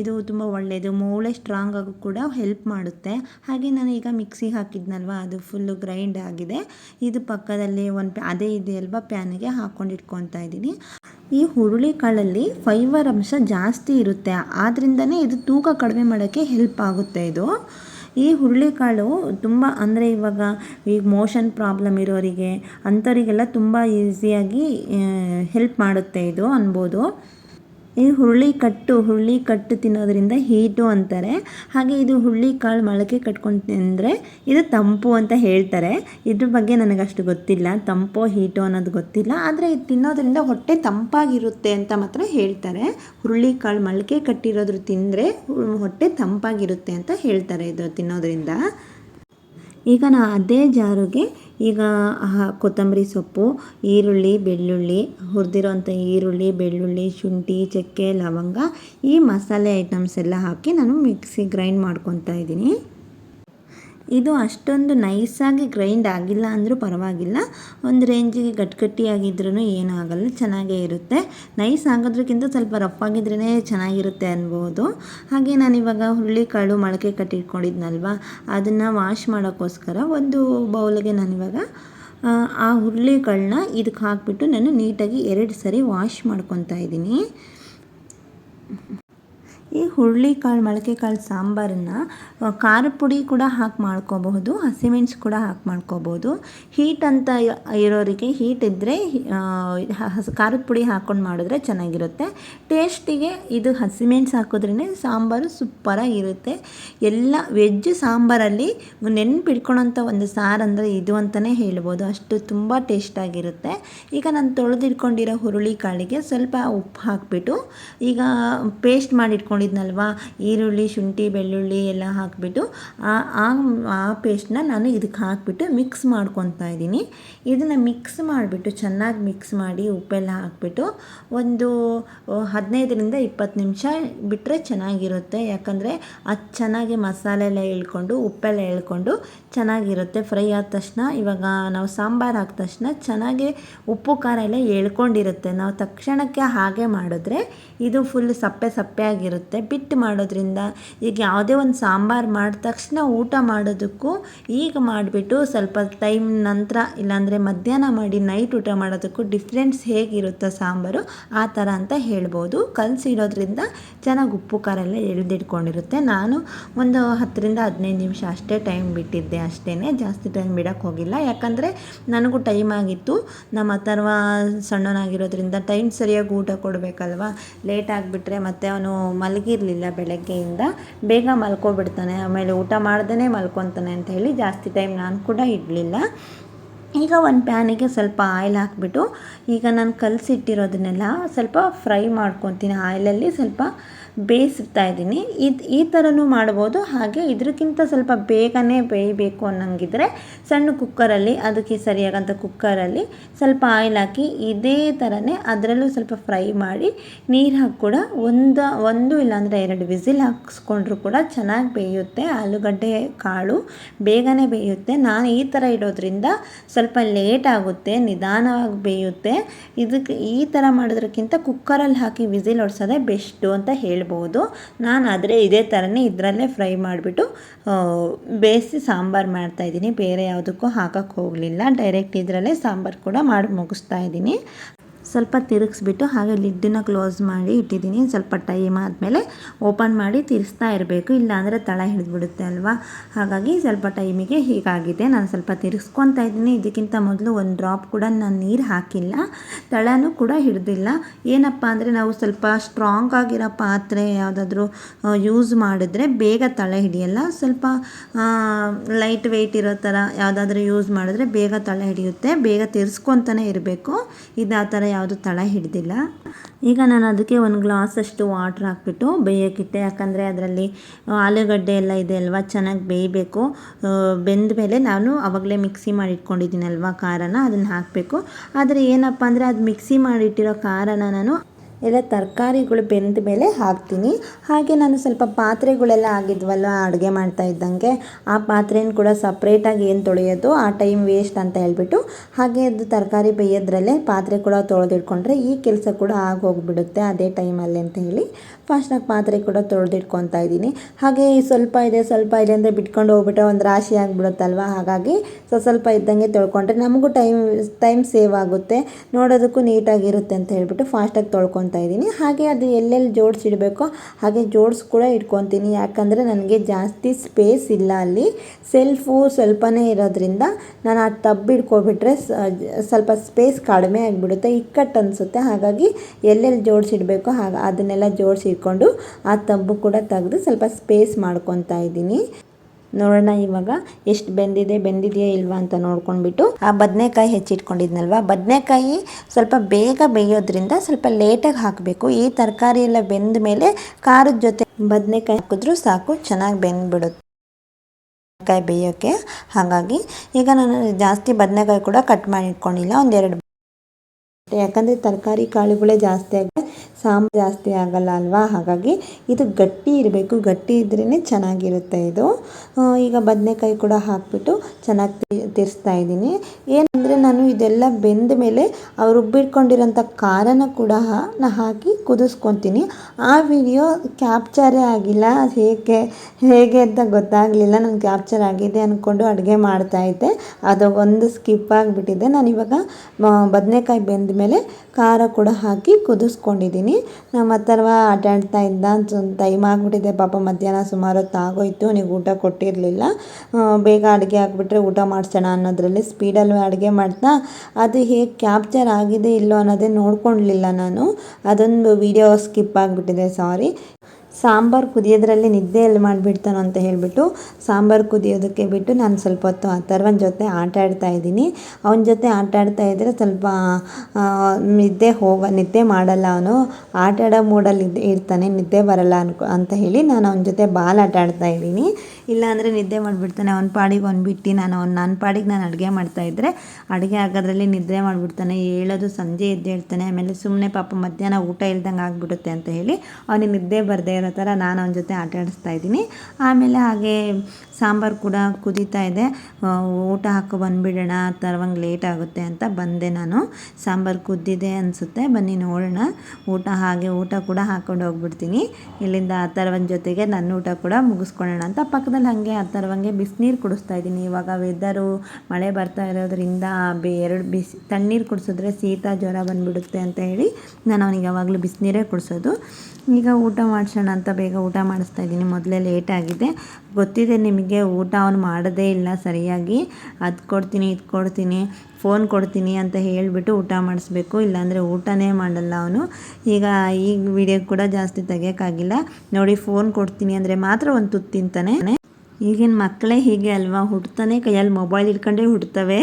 ಇದು ತುಂಬ ಒಳ್ಳೆಯದು ಮೂಳೆ ಸ್ಟ್ರಾಂಗ್ ಆಗೋ ಕೂಡ ಹೆಲ್ಪ್ ಮಾಡುತ್ತೆ. ಹಾಗೆ ನಾನು ಈಗ ಮಿಕ್ಸಿಗೆ ಹಾಕಿದ್ನಲ್ವ? ಅದು ಫುಲ್ಲು ಗ್ರೈಂಡ್ ಆಗಿದೆ. ಇದು ಪಕ್ಕದಲ್ಲಿ ಒಂದು ಅದೇ ಇದೆ ಅಲ್ವಾ? ಪ್ಯಾನಿಗೆ ಹಾಕ್ಕೊಂಡು ಇದ್ದೀನಿ. ಈ ಹುರುಳಿ ಕಾಳಲ್ಲಿ ಫೈಬರ್ ಅಂಶ ಜಾಸ್ತಿ ಇರುತ್ತೆ. ಆದ್ರಿಂದನೇ ಇದು ತೂಕ ಕಡಿಮೆ ಮಾಡೋಕ್ಕೆ ಹೆಲ್ಪ್ ಆಗುತ್ತೆ ಇದು. ಈ ಹುರುಳಿಕಾಳು ತುಂಬ ಅಂದರೆ ಇವಾಗ ಈಗ ಮೋಷನ್ ಪ್ರಾಬ್ಲಮ್ ಇರೋರಿಗೆ ಅಂಥವರಿಗೆಲ್ಲ ತುಂಬ ಈಸಿಯಾಗಿ ಹೆಲ್ಪ್ ಮಾಡುತ್ತೆ ಇದು ಅನ್ಬೋದು. ಈ ಹುರುಳಿ ಕಟ್ಟು ಹುರುಳಿ ಕಟ್ಟು ತಿನ್ನೋದ್ರಿಂದ ಹೀಟು ಅಂತಾರೆ. ಹಾಗೆ ಇದು ಹುರುಳಿ ಕಾಳು ಮೊಳಕೆ ಕಟ್ಕೊಂಡು ತಿಂದರೆ ಇದು ತಂಪು ಅಂತ ಹೇಳ್ತಾರೆ. ಇದ್ರ ಬಗ್ಗೆ ನನಗಷ್ಟು ಗೊತ್ತಿಲ್ಲ. ತಂಪೋ, ಹೀಟು ಅನ್ನೋದು ಗೊತ್ತಿಲ್ಲ. ಆದರೆ ಇದು ತಿನ್ನೋದ್ರಿಂದ ಹೊಟ್ಟೆ ತಂಪಾಗಿರುತ್ತೆ ಅಂತ ಮಾತ್ರ ಹೇಳ್ತಾರೆ. ಹುರುಳಿ ಕಾಳು ಮೊಳಕೆ ಕಟ್ಟಿರೋದ್ರ ತಿಂದರೆ ಹೊಟ್ಟೆ ತಂಪಾಗಿರುತ್ತೆ ಅಂತ ಹೇಳ್ತಾರೆ ಇದು ತಿನ್ನೋದ್ರಿಂದ. ಈಗ ನಾ ಅದೇ ಜಾರಿಗೆ ಈಗ ಕೊತ್ತಂಬರಿ ಸೊಪ್ಪು, ಈರುಳ್ಳಿ, ಬೆಳ್ಳುಳ್ಳಿ ಹುರಿದಿರೋಂಥ ಈರುಳ್ಳಿ, ಬೆಳ್ಳುಳ್ಳಿ, ಶುಂಠಿ, ಚಕ್ಕೆ, ಲವಂಗ ಈ ಮಸಾಲೆ ಐಟಮ್ಸ್ ಎಲ್ಲ ಹಾಕಿ ನಾನು ಮಿಕ್ಸಿ ಗ್ರೈಂಡ್ ಮಾಡ್ಕೊತಾ ಇದ್ದೀನಿ. ಇದು ಅಷ್ಟೊಂದು ನೈಸಾಗಿ ಗ್ರೈಂಡ್ ಆಗಿಲ್ಲ ಅಂದರೂ ಪರವಾಗಿಲ್ಲ. ಒಂದು ರೇಂಜಿಗೆ ಗಟ್ಟಿಗಟ್ಟಿಯಾಗಿದ್ರೂ ಏನೂ ಆಗಲ್ಲ ಚೆನ್ನಾಗೇ ಇರುತ್ತೆ. ನೈಸ್ ಆಗೋದ್ರಕ್ಕಿಂತ ಸ್ವಲ್ಪ ರಫ್ ಆಗಿದ್ರೇ ಚೆನ್ನಾಗಿರುತ್ತೆ ಅನ್ಬೋದು. ಹಾಗೆ ನಾನಿವಾಗ ಹುರುಳಿಕಾಳು ಮೊಳಕೆ ಕಟ್ಟಿಟ್ಕೊಂಡಿದ್ನಲ್ವ ಅದನ್ನು ವಾಶ್ ಮಾಡೋಕ್ಕೋಸ್ಕರ ಒಂದು ಬೌಲ್ಗೆ ನಾನಿವಾಗ ಆ, ಹುರುಳಿಕಾಳನ್ನ ಇದಕ್ಕೆ ಹಾಕ್ಬಿಟ್ಟು ನಾನು ನೀಟಾಗಿ ಎರಡು ಸರಿ ವಾಶ್ ಮಾಡ್ಕೊತಾ ಇದ್ದೀನಿ. ಈ ಹುರುಳಿಕಾಳು ಮೊಳಕೆ ಕಾಳು ಸಾಂಬಾರನ್ನು ಖಾರದ ಪುಡಿ ಕೂಡ ಹಾಕಿ ಮಾಡ್ಕೋಬಹುದು ಹಸಿಮೆಣ್ಸು ಕೂಡ ಹಾಕಿ ಮಾಡ್ಕೋಬಹುದು. ಹೀಟ್ ಅಂತ ಇರೋರಿಗೆ ಹೀಟ್ ಇದ್ದರೆ ಖಾರದ ಪುಡಿ ಹಾಕ್ಕೊಂಡು ಮಾಡಿದ್ರೆ ಚೆನ್ನಾಗಿರುತ್ತೆ. ಟೇಸ್ಟಿಗೆ ಇದು ಹಸಿಮೆಣ್ಸು ಹಾಕಿದ್ರೇ ಸಾಂಬಾರು ಸೂಪರಾಗಿರುತ್ತೆ ಎಲ್ಲ ವೆಜ್ ಸಾಂಬಾರಲ್ಲಿ ನೆನ್ಪಿಡ್ಕೊಳೋಂಥ ಒಂದು ಸಾರು ಅಂದರೆ ಇದು ಅಂತಲೇ ಹೇಳ್ಬೋದು. ಅಷ್ಟು ತುಂಬ ಟೇಸ್ಟಾಗಿರುತ್ತೆ ಈಗ ನಾನು ತೊಳೆದಿಟ್ಕೊಂಡಿರೋ ಹುರುಳಿ ಕಾಳಿಗೆ ಸ್ವಲ್ಪ ಉಪ್ಪು ಹಾಕಿಬಿಟ್ಟು, ಈಗ ಪೇಸ್ಟ್ ಮಾಡಿ ಇಟ್ಕೊಂಡಿದ್ನಲ್ವಾ ಈರುಳ್ಳಿ, ಶುಂಠಿ, ಬೆಳ್ಳುಳ್ಳಿ ಎಲ್ಲ ಹಾಕಿಬಿಟ್ಟು ಆ ಆ ಪೇಸ್ಟ್ನ ನಾನು ಇದಕ್ಕೆ ಹಾಕಿಬಿಟ್ಟು ಮಿಕ್ಸ್ ಮಾಡ್ಕೊತಾ ಇದ್ದೀನಿ. ಇದನ್ನು ಮಿಕ್ಸ್ ಮಾಡಿಬಿಟ್ಟು, ಚೆನ್ನಾಗಿ ಮಿಕ್ಸ್ ಮಾಡಿ ಉಪ್ಪೆಲ್ಲ ಹಾಕಿಬಿಟ್ಟು ಒಂದು ಹದಿನೈದರಿಂದ ಇಪ್ಪತ್ತು ನಿಮಿಷ ಬಿಟ್ಟರೆ ಚೆನ್ನಾಗಿರುತ್ತೆ. ಯಾಕಂದರೆ ಅದು ಚೆನ್ನಾಗಿ ಮಸಾಲೆ ಎಲ್ಲ ಇಳ್ಕೊಂಡು ಉಪ್ಪೆಲ್ಲ ಎಳ್ಕೊಂಡು ಚೆನ್ನಾಗಿರುತ್ತೆ. ಫ್ರೈ ಆದ ತಕ್ಷಣ, ಇವಾಗ ನಾವು ಸಾಂಬಾರು ಹಾಕಿದ ತಕ್ಷಣ ಚೆನ್ನಾಗಿ ಉಪ್ಪು, ಖಾರ ಎಲ್ಲ ಎಳ್ಕೊಂಡಿರುತ್ತೆ. ನಾವು ತಕ್ಷಣಕ್ಕೆ ಹಾಗೆ ಮಾಡಿದ್ರೆ ಇದು ಫುಲ್ ಸಪ್ಪೆ ಸಪ್ಪೆ ಆಗಿರುತ್ತೆ. ಬಿಟ್ಟು ಮಾಡೋದ್ರಿಂದ ಈಗ ಯಾವುದೇ ಒಂದು ಸಾಂಬಾರು ಮಾಡಿದ ತಕ್ಷಣ ಊಟ ಮಾಡೋದಕ್ಕೂ ಈಗ ಮಾಡಿಬಿಟ್ಟು ಸ್ವಲ್ಪ ಟೈಮ್ ನಂತರ, ಇಲ್ಲಾಂದರೆ ಮಧ್ಯಾಹ್ನ ಮಾಡಿ ನೈಟ್ ಊಟ ಮಾಡೋದಕ್ಕೂ ಡಿಫ್ರೆನ್ಸ್ ಹೇಗಿರುತ್ತೆ ಸಾಂಬಾರು? ಆ ಥರ ಅಂತ ಹೇಳ್ಬೋದು. ಕಲಸಿಡೋದ್ರಿಂದ ಚೆನ್ನಾಗಿ ಉಪ್ಪು, ಖಾರ ಎಲ್ಲ ಎಳೆದಿಟ್ಕೊಂಡಿರುತ್ತೆ. ನಾನು ಒಂದು ಹತ್ತರಿಂದ ಹದಿನೈದು ನಿಮಿಷ ಅಷ್ಟೇ ಟೈಮ್ ಬಿಟ್ಟಿದ್ದೆ ಅಷ್ಟೇ ಜಾಸ್ತಿ ಟೈಮ್ ಬಿಡೋಕ್ಕೆ ಹೋಗಿಲ್ಲ. ಯಾಕಂದರೆ ನನಗೂ ಟೈಮ್ ಆಗಿತ್ತು. ನಮ್ಮ ಅಥರ್ವ ಸಣ್ಣನಾಗಿರೋದ್ರಿಂದ ಟೈಮ್ ಸರಿಯಾಗಿ ಊಟ ಕೊಡಬೇಕಲ್ವ? ಲೇಟ್ ಆಗಿಬಿಟ್ರೆ ಮತ್ತೆ ಅವನು ಮಲಗಿರಲಿಲ್ಲ ಬೆಳಗ್ಗೆಯಿಂದ. ಬೇಗ ಮಲ್ಕೊಬಿಡ್ತಾನೆ. ಆಮೇಲೆ ಊಟ ಮಾಡ್ದೇ ಮಲ್ಕೊತಾನೆ ಅಂತ ಹೇಳಿ ಜಾಸ್ತಿ ಟೈಮ್ ನಾನು ಕೂಡ ಇಡಲಿಲ್ಲ. ಈಗ ಒಂದು ಪ್ಯಾನಿಗೆ ಸ್ವಲ್ಪ ಆಯಿಲ್ ಹಾಕ್ಬಿಟ್ಟು ಈಗ ನಾನು ಕಲಸಿಟ್ಟಿರೋದನ್ನೆಲ್ಲ ಸ್ವಲ್ಪ ಫ್ರೈ ಮಾಡ್ಕೊತೀನಿ. ಆಯಿಲಲ್ಲಿ ಸ್ವಲ್ಪ ಬೇಯಿಸ್ತಾ ಇದ್ದೀನಿ. ಇದು ಈ ಥರನೂ ಮಾಡ್ಬೋದು. ಹಾಗೆ ಇದಕ್ಕಿಂತ ಸ್ವಲ್ಪ ಬೇಗನೆ ಬೇಯಬೇಕು ಅನ್ನಂಗಿದ್ರೆ ಸಣ್ಣ ಕುಕ್ಕರಲ್ಲಿ, ಅದಕ್ಕೆ ಸರಿಯಾಗಂಥ ಕುಕ್ಕರಲ್ಲಿ ಸ್ವಲ್ಪ ಆಯಿಲ್ ಹಾಕಿ ಇದೇ ಥರನೇ ಅದರಲ್ಲೂ ಸ್ವಲ್ಪ ಫ್ರೈ ಮಾಡಿ ನೀರು ಹಾಕಿ ಕೂಡ ಒಂದು ಒಂದು ಇಲ್ಲಾಂದರೆ ಎರಡು ವಿಸಿಲ್ ಹಾಕ್ಸ್ಕೊಂಡ್ರೂ ಕೂಡ ಚೆನ್ನಾಗಿ ಬೇಯುತ್ತೆ. ಆಲೂಗಡ್ಡೆ ಕಾಳು ಬೇಗನೆ ಬೇಯುತ್ತೆ. ನಾನು ಈ ಥರ ಇಡೋದ್ರಿಂದ ಸ್ವಲ್ಪ ಲೇಟ್ ಆಗುತ್ತೆ, ನಿಧಾನವಾಗಿ ಬೇಯುತ್ತೆ. ಇದಕ್ಕೆ ಈ ಥರ ಮಾಡೋದ್ರಕ್ಕಿಂತ ಕುಕ್ಕರಲ್ಲಿ ಹಾಕಿ ವಿಸಿಲ್ ಹೊಡ್ಸೋದೇ ಬೆಸ್ಟು ಅಂತ ಹೇಳ್ಬೋದು. ನಾನು ಆದರೆ ಇದೇ ಥರನೇ ಇದರಲ್ಲೇ ಫ್ರೈ ಮಾಡಿಬಿಟ್ಟು ಬೇಯಿಸಿ ಸಾಂಬಾರು ಮಾಡ್ತಾಯಿದ್ದೀನಿ ಬೇರೆ ಯಾವುದಕ್ಕೂ ಹಾಕಕ್ಕೆ ಹೋಗಲಿಲ್ಲ. ಡೈರೆಕ್ಟ್ ಇದರಲ್ಲೇ ಸಾಂಬಾರು ಕೂಡ ಮಾಡಿ ಮುಗಿಸ್ತಾ ಇದ್ದೀನಿ. ಸ್ವಲ್ಪ ತಿರುಗಿಸ್ಬಿಟ್ಟು ಹಾಗೆ ಲಿಡ್ಡನ್ನ ಕ್ಲೋಸ್ ಮಾಡಿ ಇಟ್ಟಿದ್ದೀನಿ. ಸ್ವಲ್ಪ ಟೈಮ್ ಆದಮೇಲೆ ಓಪನ್ ಮಾಡಿ ತಿರ್ಸ್ತಾ ಇರಬೇಕು. ಇಲ್ಲಾಂದರೆ ತಳ ಹಿಡಿದ್ಬಿಡುತ್ತೆ ಅಲ್ವಾ? ಹಾಗಾಗಿ ಸ್ವಲ್ಪ ಟೈಮಿಗೆ ಹೀಗಾಗಿದೆ. ನಾನು ಸ್ವಲ್ಪ ತಿರ್ಸ್ಕೊತಾ ಇದ್ದೀನಿ. ಇದಕ್ಕಿಂತ ಮೊದಲು ಒಂದು ಡ್ರಾಪ್ ಕೂಡ ನಾನು ನೀರು ಹಾಕಿಲ್ಲ. ತಳನೂ ಕೂಡ ಹಿಡಿದಿಲ್ಲ. ಏನಪ್ಪ ಅಂದರೆ ನಾವು ಸ್ವಲ್ಪ ಸ್ಟ್ರಾಂಗ್ ಆಗಿರೋ ಪಾತ್ರೆ ಯಾವುದಾದ್ರೂ ಯೂಸ್ ಮಾಡಿದ್ರೆ ಬೇಗ ತಳ ಹಿಡಿಯಲ್ಲ. ಸ್ವಲ್ಪ ಲೈಟ್ ವೆಯ್ಟ್ ಇರೋ ಥರ ಯಾವುದಾದ್ರೂ ಯೂಸ್ ಮಾಡಿದ್ರೆ ಬೇಗ ತಳ ಹಿಡಿಯುತ್ತೆ. ಬೇಗ ತಿರ್ಸ್ಕೊತಾನೆ ಇರಬೇಕು. ಇದು ಆ ಥರ ಯಾವುದು ತಳ ಹಿಡ್ದಿಲ್ಲ. ಈಗ ನಾನು ಅದಕ್ಕೆ ಒಂದು ಗ್ಲಾಸಷ್ಟು ವಾಟ್ರ್ ಹಾಕ್ಬಿಟ್ಟು ಬೇಯೋಕ್ಕಿಟ್ಟೆ ಯಾಕಂದರೆ ಅದರಲ್ಲಿ ಆಲೂಗಡ್ಡೆ ಎಲ್ಲ ಇದೆ ಅಲ್ವಾ, ಚೆನ್ನಾಗಿ ಬೇಯಬೇಕು. ಬೆಂದ ಮೇಲೆ ನಾನು ಆವಾಗಲೇ ಮಿಕ್ಸಿ ಮಾಡಿ ಇಟ್ಕೊಂಡಿದ್ದೀನಲ್ವಾ ಖಾರನ, ಅದನ್ನು ಹಾಕಬೇಕು. ಆದರೆ ಏನಪ್ಪ ಅಂದರೆ ಅದು ಮಿಕ್ಸಿ ಮಾಡಿಟ್ಟಿರೋ ಖಾರನ ನಾನು ಎಲ್ಲ ತರಕಾರಿಗಳು ಬೆಂದ ಮೇಲೆ ಹಾಕ್ತೀನಿ. ಹಾಗೆ ನಾನು ಸ್ವಲ್ಪ ಪಾತ್ರೆಗಳೆಲ್ಲ ಆಗಿದ್ವಲ್ಲ, ಅಡುಗೆ ಮಾಡ್ತಾ ಇದ್ದಂಗೆ, ಆ ಪಾತ್ರೆನ ಕೂಡ ಸಪ್ರೇಟಾಗಿ ಏನು ತೊಳೆಯೋದು, ಆ ಟೈಮ್ ವೇಸ್ಟ್ ಅಂತ ಹೇಳ್ಬಿಟ್ಟು, ಹಾಗೆ ಅದು ತರಕಾರಿ ಬೇಯೋದ್ರಲ್ಲೇ ಪಾತ್ರೆ ಕೂಡ ತೊಳೆದಿಟ್ಕೊಂಡ್ರೆ ಈ ಕೆಲಸ ಕೂಡ ಆಗೋಗ್ಬಿಡುತ್ತೆ ಅದೇ ಟೈಮಲ್ಲಿ ಅಂತ ಹೇಳಿ ಫಾಸ್ಟಾಗಿ ಪಾತ್ರೆ ಕೂಡ ತೊಳೆದಿಟ್ಕೊತಾ ಇದ್ದೀನಿ. ಹಾಗೆ ಸ್ವಲ್ಪ ಇದೆ ಸ್ವಲ್ಪ ಇದೆ ಅಂದರೆ ಬಿಟ್ಕೊಂಡು ಹೋಗ್ಬಿಟ್ರೆ ಒಂದು ರಾಶಿ ಆಗಿಬಿಡುತ್ತಲ್ವ? ಹಾಗಾಗಿ ಸ್ವಲ್ಪ ಸ್ವಲ್ಪ ಇದ್ದಂಗೆ ತೊಳ್ಕೊಂಡ್ರೆ ನಮಗೂ ಟೈಮ್ ಟೈಮ್ ಸೇವ್ ಆಗುತ್ತೆ. ನೋಡೋದಕ್ಕೂ ನೀಟಾಗಿರುತ್ತೆ ಅಂತ ಹೇಳ್ಬಿಟ್ಟು ಫಾಸ್ಟಾಗಿ ತೊಳ್ಕೊತಾ ಮಾಡ್ಕೊತಾ ಇದ್ದೀನಿ. ಹಾಗೆ ಅದು ಎಲ್ಲೆಲ್ಲಿ ಜೋಡಿಸಿಡಬೇಕೋ ಹಾಗೆ ಜೋಡಿಸಿ ಕೂಡ ಇಟ್ಕೊತೀನಿ. ಯಾಕಂದರೆ ನನಗೆ ಜಾಸ್ತಿ ಸ್ಪೇಸ್ ಇಲ್ಲ ಅಲ್ಲಿ. ಸೆಲ್ಫು ಸ್ವಲ್ಪನೇ ಇರೋದ್ರಿಂದ ನಾನು ಆ ಟಬ್ ಇಟ್ಕೊಬಿಟ್ರೆ ಸ್ವಲ್ಪ ಸ್ಪೇಸ್ ಕಡಿಮೆ ಆಗಿಬಿಡುತ್ತೆ. ಇಕ್ಕಟ್ಟು ಅನಿಸುತ್ತೆ. ಹಾಗಾಗಿ ಎಲ್ಲೆಲ್ಲಿ ಜೋಡಿಸಿಡಬೇಕೋ ಹಾಗೆ ಅದನ್ನೆಲ್ಲ ಜೋಡಿಸಿ ಇಟ್ಕೊಂಡು ಆ ತಬ್ಬು ಕೂಡ ತೆಗೆದು ಸ್ವಲ್ಪ ಸ್ಪೇಸ್ ಮಾಡ್ಕೊತಾ ಇದ್ದೀನಿ. ನೋಡೋಣ ಇವಾಗ ಎಷ್ಟು ಬೆಂದಿದೆ, ಬೆಂದಿದೆಯಾ ಇಲ್ವಾ ಅಂತ ನೋಡ್ಕೊಂಡ್ಬಿಟ್ಟು ಆ ಬದನೆಕಾಯಿ ಹೆಚ್ಚಿಟ್ಕೊಂಡಿದ್ನಲ್ವ? ಬದನೆಕಾಯಿ ಸ್ವಲ್ಪ ಬೇಗ ಬೇಯೋದ್ರಿಂದ ಸ್ವಲ್ಪ ಲೇಟಾಗಿ ಹಾಕಬೇಕು. ಈ ತರಕಾರಿ ಎಲ್ಲ ಬೆಂದ ಮೇಲೆ ಖಾರದ ಜೊತೆ ಬದನೆಕಾಯಿ ಹಾಕಿದ್ರು ಸಾಕು, ಚೆನ್ನಾಗಿ ಬೆಂದ್ಬಿಡುತ್ತೆ ಕಾಯಿ ಬೇಯೋಕ್ಕೆ ಹಾಗಾಗಿ ಈಗ ನಾನು ಜಾಸ್ತಿ ಬದನೆಕಾಯಿ ಕೂಡ ಕಟ್ ಮಾಡಿ ಇಟ್ಕೊಂಡಿಲ್ಲ ಒಂದೆರಡು. ಯಾಕಂದರೆ ತರಕಾರಿ ಕಾಳುಗಳೇ ಜಾಸ್ತಿ ಆಗಿ ಸಾಂಬಾರು ಜಾಸ್ತಿ ಆಗಲ್ಲ ಅಲ್ವಾ? ಹಾಗಾಗಿ ಇದು ಗಟ್ಟಿ ಇರಬೇಕು. ಗಟ್ಟಿ ಇದ್ರೇ ಚೆನ್ನಾಗಿರುತ್ತೆ ಇದು. ಈಗ ಬದನೆಕಾಯಿ ಕೂಡ ಹಾಕಿಬಿಟ್ಟು ಚೆನ್ನಾಗಿ ತಿರ್ಸ್ತಾ ಇದ್ದೀನಿ. ಏನಂದರೆ ನಾನು ಇದೆಲ್ಲ ಬೆಂದ ಮೇಲೆ ಅವ್ರು ರುಬ್ಬಿಟ್ಕೊಂಡಿರೋಂಥ ಖಾರನ ಕೂಡ ನಾನು ಹಾಕಿ ಕುದಿಸ್ಕೊತೀನಿ. ಆ ವಿಡಿಯೋ ಕ್ಯಾಪ್ಚರೇ ಆಗಿಲ್ಲ. ಅದು ಹೇಗೆ ಹೇಗೆ ಅಂತ ಗೊತ್ತಾಗಲಿಲ್ಲ. ನಾನು ಕ್ಯಾಪ್ಚರ್ ಆಗಿದೆ ಅಂದ್ಕೊಂಡು ಅಡುಗೆ ಮಾಡ್ತಾಯಿದ್ದೆ ಅದು ಒಂದು ಸ್ಕಿಪ್ ಆಗಿಬಿಟ್ಟಿದೆ. ನಾನು ಇವಾಗ ಬದನೆಕಾಯಿ ಬೆಂದ ಮೇಲೆ ಖಾರ ಕೂಡ ಹಾಕಿ ಕುದಿಸ್ಕೊಂಡಿದ್ದೀನಿ. ನಮ್ಮ ಹತ್ತರ್ವ ಆಟಾಡ್ತಾ ಇದ್ದ. ಟೈಮ್ ಆಗಿಬಿಟ್ಟಿದೆ. ಪಾಪ ಮಧ್ಯಾಹ್ನ ಸುಮಾರು ಹೊತ್ತು ಆಗೋಯ್ತು. ನೀವು ಊಟ ಕೊಟ್ಟಿರಲಿಲ್ಲ. ಬೇಗ ಅಡುಗೆ ಆಗಿಬಿಟ್ರೆ ಊಟ ಮಾಡಿಸೋಣ ಅನ್ನೋದ್ರಲ್ಲಿ ಸ್ಪೀಡಲ್ಲಿ ಅಡುಗೆ ಮಾಡ್ತಾ, ಅದು ಹೇಗೆ ಕ್ಯಾಪ್ಚರ್ ಆಗಿದೆ ಇಲ್ಲೋ ಅನ್ನೋದೇ ನೋಡ್ಕೊಳ್ಲಿಲ್ಲ ನಾನು. ಅದೊಂದು ವಿಡಿಯೋ ಸ್ಕಿಪ್ ಆಗಿಬಿಟ್ಟಿದೆ. ಸಾರಿ ಸಾಂಬಾರು ಕುದಿಯೋದ್ರಲ್ಲಿ ನಿದ್ದೆ ಎಲ್ಲಿ ಮಾಡಿಬಿಡ್ತಾನೋ ಅಂತ ಹೇಳಿಬಿಟ್ಟು ಸಾಂಬಾರು ಕುದಿಯೋದಕ್ಕೆ ಬಿಟ್ಟು ನಾನು ಸ್ವಲ್ಪ ಹೊತ್ತು ಅಥರ್ವನ ಜೊತೆ ಆಟ ಆಡ್ತಾ ಇದ್ದೀನಿ. ಅವನ ಜೊತೆ ಆಟ ಆಡ್ತಾ ಇದ್ದರೆ ಸ್ವಲ್ಪ ನಿದ್ದೆ ಹೋಗ, ನಿದ್ದೆ ಮಾಡಲ್ಲ ಅವನು. ಆಟ ಆಡೋ ಮೂಡಲ್ಲಿ ಇರ್ತಾನೆ, ನಿದ್ದೆ ಬರಲ್ಲ ಅನ್ಕೊ, ಅಂತ ಹೇಳಿ ನಾನು ಅವನ ಜೊತೆ ಬಾಲ್ ಆಟ ಆಡ್ತಾ ಇದ್ದೀನಿ. ಇಲ್ಲಾಂದರೆ ನಿದ್ದೆ ಮಾಡಿಬಿಡ್ತಾನೆ. ಅವ್ನ ಪಾಡಿಗೆ ಅವ್ನು ಬಿಟ್ಟು ನಾನು ಅವ್ನು ನನ್ನ ಪಾಡಿಗೆ ನಾನು ಅಡುಗೆ ಮಾಡ್ತಾಯಿದ್ರೆ ಅಡುಗೆ ಆಗೋದ್ರಲ್ಲಿ ನಿದ್ರೆ ಮಾಡಿಬಿಡ್ತಾನೆ. ಹೇಳೋದು ಸಂಜೆ ಎದ್ದು ಹೇಳ್ತಾನೆ. ಆಮೇಲೆ ಸುಮ್ಮನೆ ಪಾಪ ಮಧ್ಯಾಹ್ನ ಊಟ ಇಲ್ದಂಗೆ ಆಗಿಬಿಡುತ್ತೆ ಅಂತ ಹೇಳಿ ಅವನಿಗೆ ನಿದ್ದೆ ಬರದೇ ಇರೋ ಥರ ನಾನು ಅವನ ಜೊತೆ ಆಟ ಆಡಿಸ್ತಾ ಇದ್ದೀನಿ. ಆಮೇಲೆ ಹಾಗೆ ಸಾಂಬಾರು ಕೂಡ ಕುದೀತಾ ಇದೆ. ಆ, ಊಟ ಹಾಕೋ ಬಂದುಬಿಡೋಣ. ತರವಂಗೆ ಲೇಟ್ ಆಗುತ್ತೆ ಅಂತ ಬಂದೆ ನಾನು. ಸಾಂಬಾರು ಕುದ್ದಿದೆ ಅನಿಸುತ್ತೆ. ಬನ್ನಿ ನೋಡೋಣ. ಊಟ ಹಾಗೆ ಊಟ ಕೂಡ ಹಾಕ್ಕೊಂಡು ಹೋಗ್ಬಿಡ್ತೀನಿ. ಇಲ್ಲಿಂದ ಆ ಥರವನ ಜೊತೆಗೆ ನನ್ನ ಊಟ ಕೂಡ ಮುಗಿಸ್ಕೊಳ್ಳೋಣ ಅಂತ ಪಕ್ಕದಲ್ಲಿ ಹಾಗೆ ಆ ಥರವಂಗೆ ಬಿಸಿನೀರು ಕುಡಿಸ್ತಾ ಇದ್ದೀನಿ. ಇವಾಗ ವೆದರು ಮಳೆ ಬರ್ತಾ ಇರೋದ್ರಿಂದ ಬಿ, ಎರಡು ಬಿಸಿ, ತಣ್ಣೀರು ಕುಡಿಸಿದ್ರೆ ಶೀತ, ಜ್ವರ ಬಂದುಬಿಡುತ್ತೆ ಅಂತ ಹೇಳಿ ನಾನು ಅವನಿಗೆ ಯಾವಾಗಲೂ ಬಿಸಿನೀರೇ ಕುಡಿಸೋದು. ಈಗ ಊಟ ಮಾಡಿಸೋಣ ಅಂತ ಬೇಗ ಊಟ ಮಾಡಿಸ್ತಾ ಇದ್ದೀನಿ. ಮೊದಲೇ ಲೇಟ್ ಆಗಿದೆ. ಗೊತ್ತಿದೆ ನಿಮಗೆ, ಊಟ ಅವನು ಮಾಡೋದೇ ಇಲ್ಲ ಸರಿಯಾಗಿ. ಅದು ಕೊಡ್ತೀನಿ, ಇದು ಕೊಡ್ತೀನಿ ಫೋನ್ ಕೊಡ್ತೀನಿ ಅಂತ ಹೇಳಿಬಿಟ್ಟು ಊಟ ಮಾಡಿಸ್ಬೇಕು. ಇಲ್ಲಾಂದರೆ ಊಟನೇ ಮಾಡಲ್ಲ ಅವನು. ಈಗ ಈಗ ವಿಡಿಯೋ ಕೂಡ ಜಾಸ್ತಿ ತೆಗಿಯೋಕ್ಕಾಗಿಲ್ಲ. ನೋಡಿ ಫೋನ್ ಕೊಡ್ತೀನಿ ಅಂದರೆ ಮಾತ್ರ ಒಂದು ತುತ್ತು ತಿಂತಾನೆ. ಈಗಿನ ಮಕ್ಕಳೇ ಹೀಗೆ ಅಲ್ವಾ? ಹುಡ್ತಾನೆ ಕೈಯಲ್ಲಿ ಮೊಬೈಲ್ ಇಟ್ಕೊಂಡೇ ಹುಡ್ತವೆ.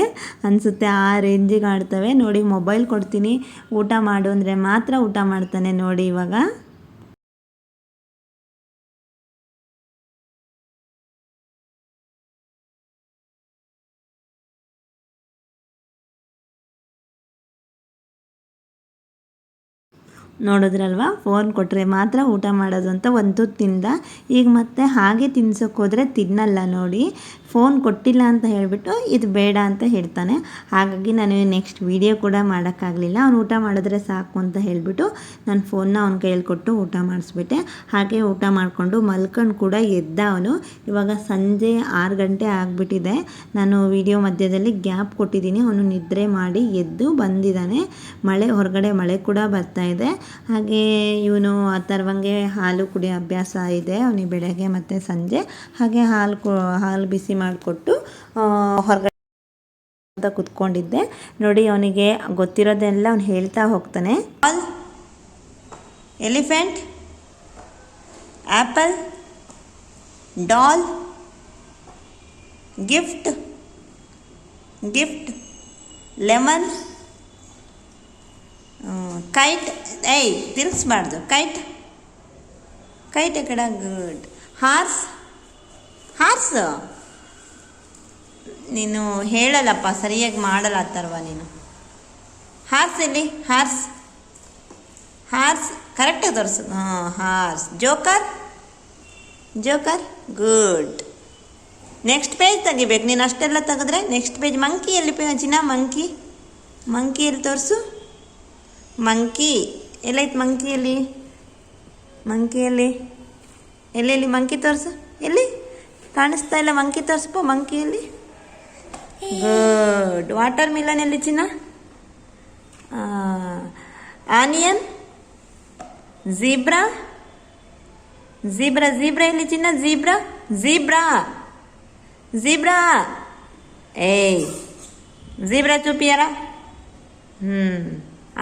ಅನಿಸುತ್ತೆ ಆ ರೇಂಜಿಗೆ ಆಡ್ತವೆ. ನೋಡಿ ಮೊಬೈಲ್ ಕೊಡ್ತೀನಿ. ಊಟ ಮಾಡು ಅಂದರೆ ಮಾತ್ರ ಊಟ ಮಾಡ್ತಾನೆ ನೋಡಿ ಇವಾಗ. ನೋಡಿದ್ರಲ್ವಾ? ಫೋನ್ ಕೊಟ್ಟರೆ ಮಾತ್ರ ಊಟ ಮಾಡೋದು ಅಂತ ಒಂದು ತಿಂದ ಈಗ ಮತ್ತೆ ಹಾಗೆ ತಿನ್ಸೋಕ್ಕೋದ್ರೆ ತಿನ್ನಲ್ಲ ನೋಡಿ. ಫೋನ್ ಕೊಟ್ಟಿಲ್ಲ ಅಂತ ಹೇಳಿಬಿಟ್ಟು ಇದು ಬೇಡ ಅಂತ ಹೇಳ್ತಾನೆ. ಹಾಗಾಗಿ ನಾನು ನೆಕ್ಸ್ಟ್ ವೀಡಿಯೋ ಕೂಡ ಮಾಡೋಕ್ಕಾಗಲಿಲ್ಲ. ಅವ್ನು ಊಟ ಮಾಡಿದ್ರೆ ಸಾಕು ಅಂತ ಹೇಳಿಬಿಟ್ಟು ನಾನು ಫೋನ್ನ ಅವ್ನ ಕೈಯಲ್ಲಿ ಕೊಟ್ಟು ಊಟ ಮಾಡಿಸ್ಬಿಟ್ಟೆ. ಹಾಗೆ ಊಟ ಮಾಡಿಕೊಂಡು ಮಲ್ಕೊಂಡು ಕೂಡ ಎದ್ದ ಅವನು. ಇವಾಗ ಸಂಜೆ ಆರು ಗಂಟೆ ಆಗಿಬಿಟ್ಟಿದೆ. ನಾನು ವಿಡಿಯೋ ಮಧ್ಯದಲ್ಲಿ ಗ್ಯಾಪ್ ಕೊಟ್ಟಿದ್ದೀನಿ. ಅವನು ನಿದ್ರೆ ಮಾಡಿ ಎದ್ದು ಬಂದಿದ್ದಾನೆ. ಮಳೆ, ಹೊರಗಡೆ ಮಳೆ ಕೂಡ ಬರ್ತಾ ಇದೆ. ಹಾಗೆ ಇವನು ಆ ಥರವಂಗೆ ಹಾಲು ಕುಡಿಯೋ ಅಭ್ಯಾಸ ಇದೆ. ಅವನಿಗೆ ಬೆಳಗ್ಗೆ ಮತ್ತು ಸಂಜೆ. ಹಾಗೆ ಹಾಲು ಹಾಲು ಬಿಸಿ ಮಾಡಿಕೊಟ್ಟು ಹೊರಗಡೆ ಅಂತ ಕುತ್ಕೊಂಡಿದ್ದೆ. ನೋಡಿ, ಅವನಿಗೆ ಗೊತ್ತಿರೋದೆಲ್ಲ ಅವ್ನು ಹೇಳ್ತಾ ಹೋಗ್ತಾನೆ. Elephant apple doll, gift gift, lemon kite, ಏಯ್, ತಿರ್ಗಿಸ್ಬಾರ್ದು. ಕೈಟ್ ಕೈಟ್ ಕಡೆ ಗುಡ್ ಹಾರ್ಸ್ ಹಾರ್ಸ್? ನೀನು ಹೇಳಲ್ಲಪ್ಪ, ಸರಿಯಾಗಿ ಮಾಡಲ್ಲ ನೀನು. ಹಾರ್ಸ್ ಇಲ್ಲಿ ಹಾರ್ಸ್. ಹಾರ್ಸ್ ಕರೆಕ್ಟಾಗಿ ತೋರಿಸು. ಹಾಂ, horse. Joker? Joker? Good. Next page ತೆಗಿಬೇಕು. ನೀನು ಅಷ್ಟೆಲ್ಲ ತೆಗೆದ್ರೆ ನೆಕ್ಸ್ಟ್ ಪೇಜ್ ಮಂಕಿ ಎಲ್ಲಿ ಪೇಜಿನ ಮಂಕಿ? ಮಂಕಿ ಎಲ್ಲಿ ತೋರಿಸು? ಮಂಕಿ. ಎಲ್ಲೈತೆ ಮಂಕಿಯಲ್ಲಿ ಮಂಕಿಯಲ್ಲಿ ಎಲ್ಲೆಲ್ಲಿ ಮಂಕಿ ತೋರಿಸು? ಎಲ್ಲಿ? ಕಾಣಿಸ್ತಾ ಇಲ್ಲ, ಮಂಕಿ ತೋರಿಸಪ್ಪ ಮಂಕಿಯಲ್ಲಿ గుడ్ వాటర్ మిలన్ ఎల్ ఇచ్చిన ఆనియన్ జీబ్రా జీబ్రా జీబ్రా వెళ్ళిచ్చిన జీబ్రా జీబ్రా జీబ్రా ఏ zebra చూపియరా?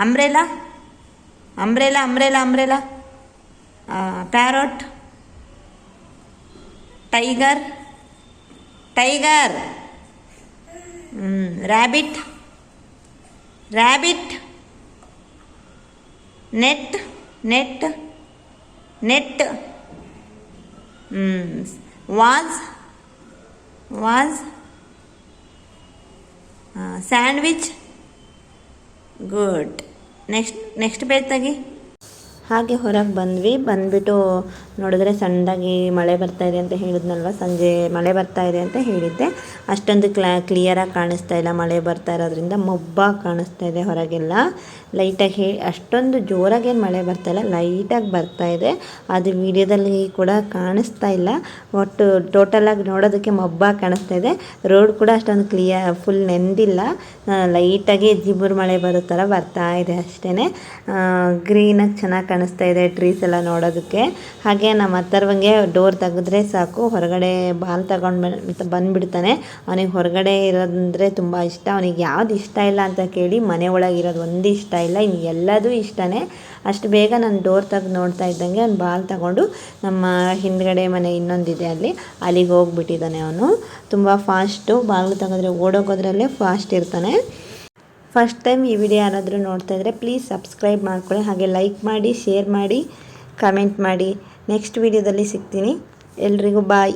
Umbrella umbrella umbrella umbrella parrot tiger tiger parrot tiger tiger rabbit rabbit net net net vase vase sandwich good next next page ತೆಗಿ ಹಾಗೆ ಹೊರಗೆ ಬಂದ್ವಿ. ಬಂದ್ಬಿಟ್ಟು ನೋಡಿದ್ರೆ ಸಣ್ಣದಾಗಿ ಮಳೆ ಬರ್ತಾ ಇದೆ ಅಂತ ಹೇಳಿದ್ನಲ್ವ? ಸಂಜೆ ಮಳೆ ಬರ್ತಾ ಇದೆ ಅಂತ ಹೇಳಿದ್ದೆ. ಅಷ್ಟೊಂದು ಕ್ಲಾ ಕ್ಲಿಯರಾಗಿ ಕಾಣಿಸ್ತಾ ಇಲ್ಲ. ಮಳೆ ಬರ್ತಾ ಇರೋದ್ರಿಂದ ಮಬ್ಬಾಗಿ ಕಾಣಿಸ್ತಾ ಇದೆ ಹೊರಗೆಲ್ಲ. ಲೈಟಾಗಿ ಹೇ ಅಷ್ಟೊಂದು ಜೋರಾಗೇನು ಮಳೆ ಬರ್ತಾ ಇಲ್ಲ, ಲೈಟಾಗಿ ಬರ್ತಾ ಇದೆ. ಅದು ವಿಡಿಯೋದಲ್ಲಿ ಕೂಡ ಕಾಣಿಸ್ತಾ ಇಲ್ಲ. ಒಟ್ಟು ಟೋಟಲಾಗಿ ನೋಡೋದಕ್ಕೆ ಮಬ್ಬಾಗಿ ಕಾಣಿಸ್ತಾ ಇದೆ. ರೋಡ್ ಕೂಡ ಅಷ್ಟೊಂದು ಕ್ಲಿಯರ್ ಫುಲ್ ನೆಂದಿಲ್ಲ. ಲೈಟಾಗಿ ಜಿಬುರು ಮಳೆ ಬರೋ ಥರ ಬರ್ತಾ ಇದೆ ಅಷ್ಟೇ ಗ್ರೀನಾಗಿ ಚೆನ್ನಾಗಿ ಕಾಣಿಸ್ತಾ ಇದೆ ಟ್ರೀಸ್ ಎಲ್ಲ ನೋಡೋದಕ್ಕೆ. ಹಾಗೆ ನಮ್ಮ ಹತ್ತರವಂಗೆ ಡೋರ್ ತೆಗೆದ್ರೆ ಸಾಕು. ಹೊರಗಡೆ ಬಾಲ್ ತಗೊಂಡು ಬಂದುಬಿಡ್ತಾನೆ. ಅವನಿಗೆ ಹೊರಗಡೆ ಇರೋದಂದರೆ ತುಂಬ ಇಷ್ಟ. ಅವನಿಗೆ ಯಾವ್ದು ಇಷ್ಟ ಇಲ್ಲ ಅಂತ ಕೇಳಿ ಮನೆ ಒಳಗೆ ಇರೋದು ಒಂದು ಇಷ್ಟ ಇಲ್ಲ, ಇನ್ನು ಎಲ್ಲದೂ ಇಷ್ಟನೇ. ಅಷ್ಟು ಬೇಗ ನಾನು ಡೋರ್ ತೆಗೆದು ನೋಡ್ತಾ ಇದ್ದಂಗೆ ಅವ್ನು ಬಾಲ್ ತಗೊಂಡು ನಮ್ಮ ಹಿಂದ್ಗಡೆ ಮನೆ ಇನ್ನೊಂದಿದೆ ಅಲ್ಲಿ, ಅಲ್ಲಿಗೆ ಹೋಗ್ಬಿಟ್ಟಿದ್ದಾನೆ ಅವನು. ತುಂಬ ಫಾಸ್ಟು ಬಾಗಿಲು ತೆಗೆದ್ರೆ, ಓಡೋಗೋದ್ರಲ್ಲೇ ಫಾಸ್ಟ್ ಇರ್ತಾನೆ. ಫಸ್ಟ್ ಟೈಮ್ ಈ ವಿಡಿಯೋ ಯಾರಾದರೂ ನೋಡ್ತಾ ಇದ್ದರೆ ಪ್ಲೀಸ್ ಸಬ್ಸ್ಕ್ರೈಬ್ ಮಾಡ್ಕೊಳ್ಳಿ, ಹಾಗೆ ಲೈಕ್ ಮಾಡಿ ಶೇರ್ ಮಾಡಿ ಕಮೆಂಟ್ ಮಾಡಿ. ನೆಕ್ಸ್ಟ್ ವಿಡಿಯೋದಲ್ಲಿ ಸಿಗ್ತೀನಿ. ಎಲ್ರಿಗೂ ಬಾಯ್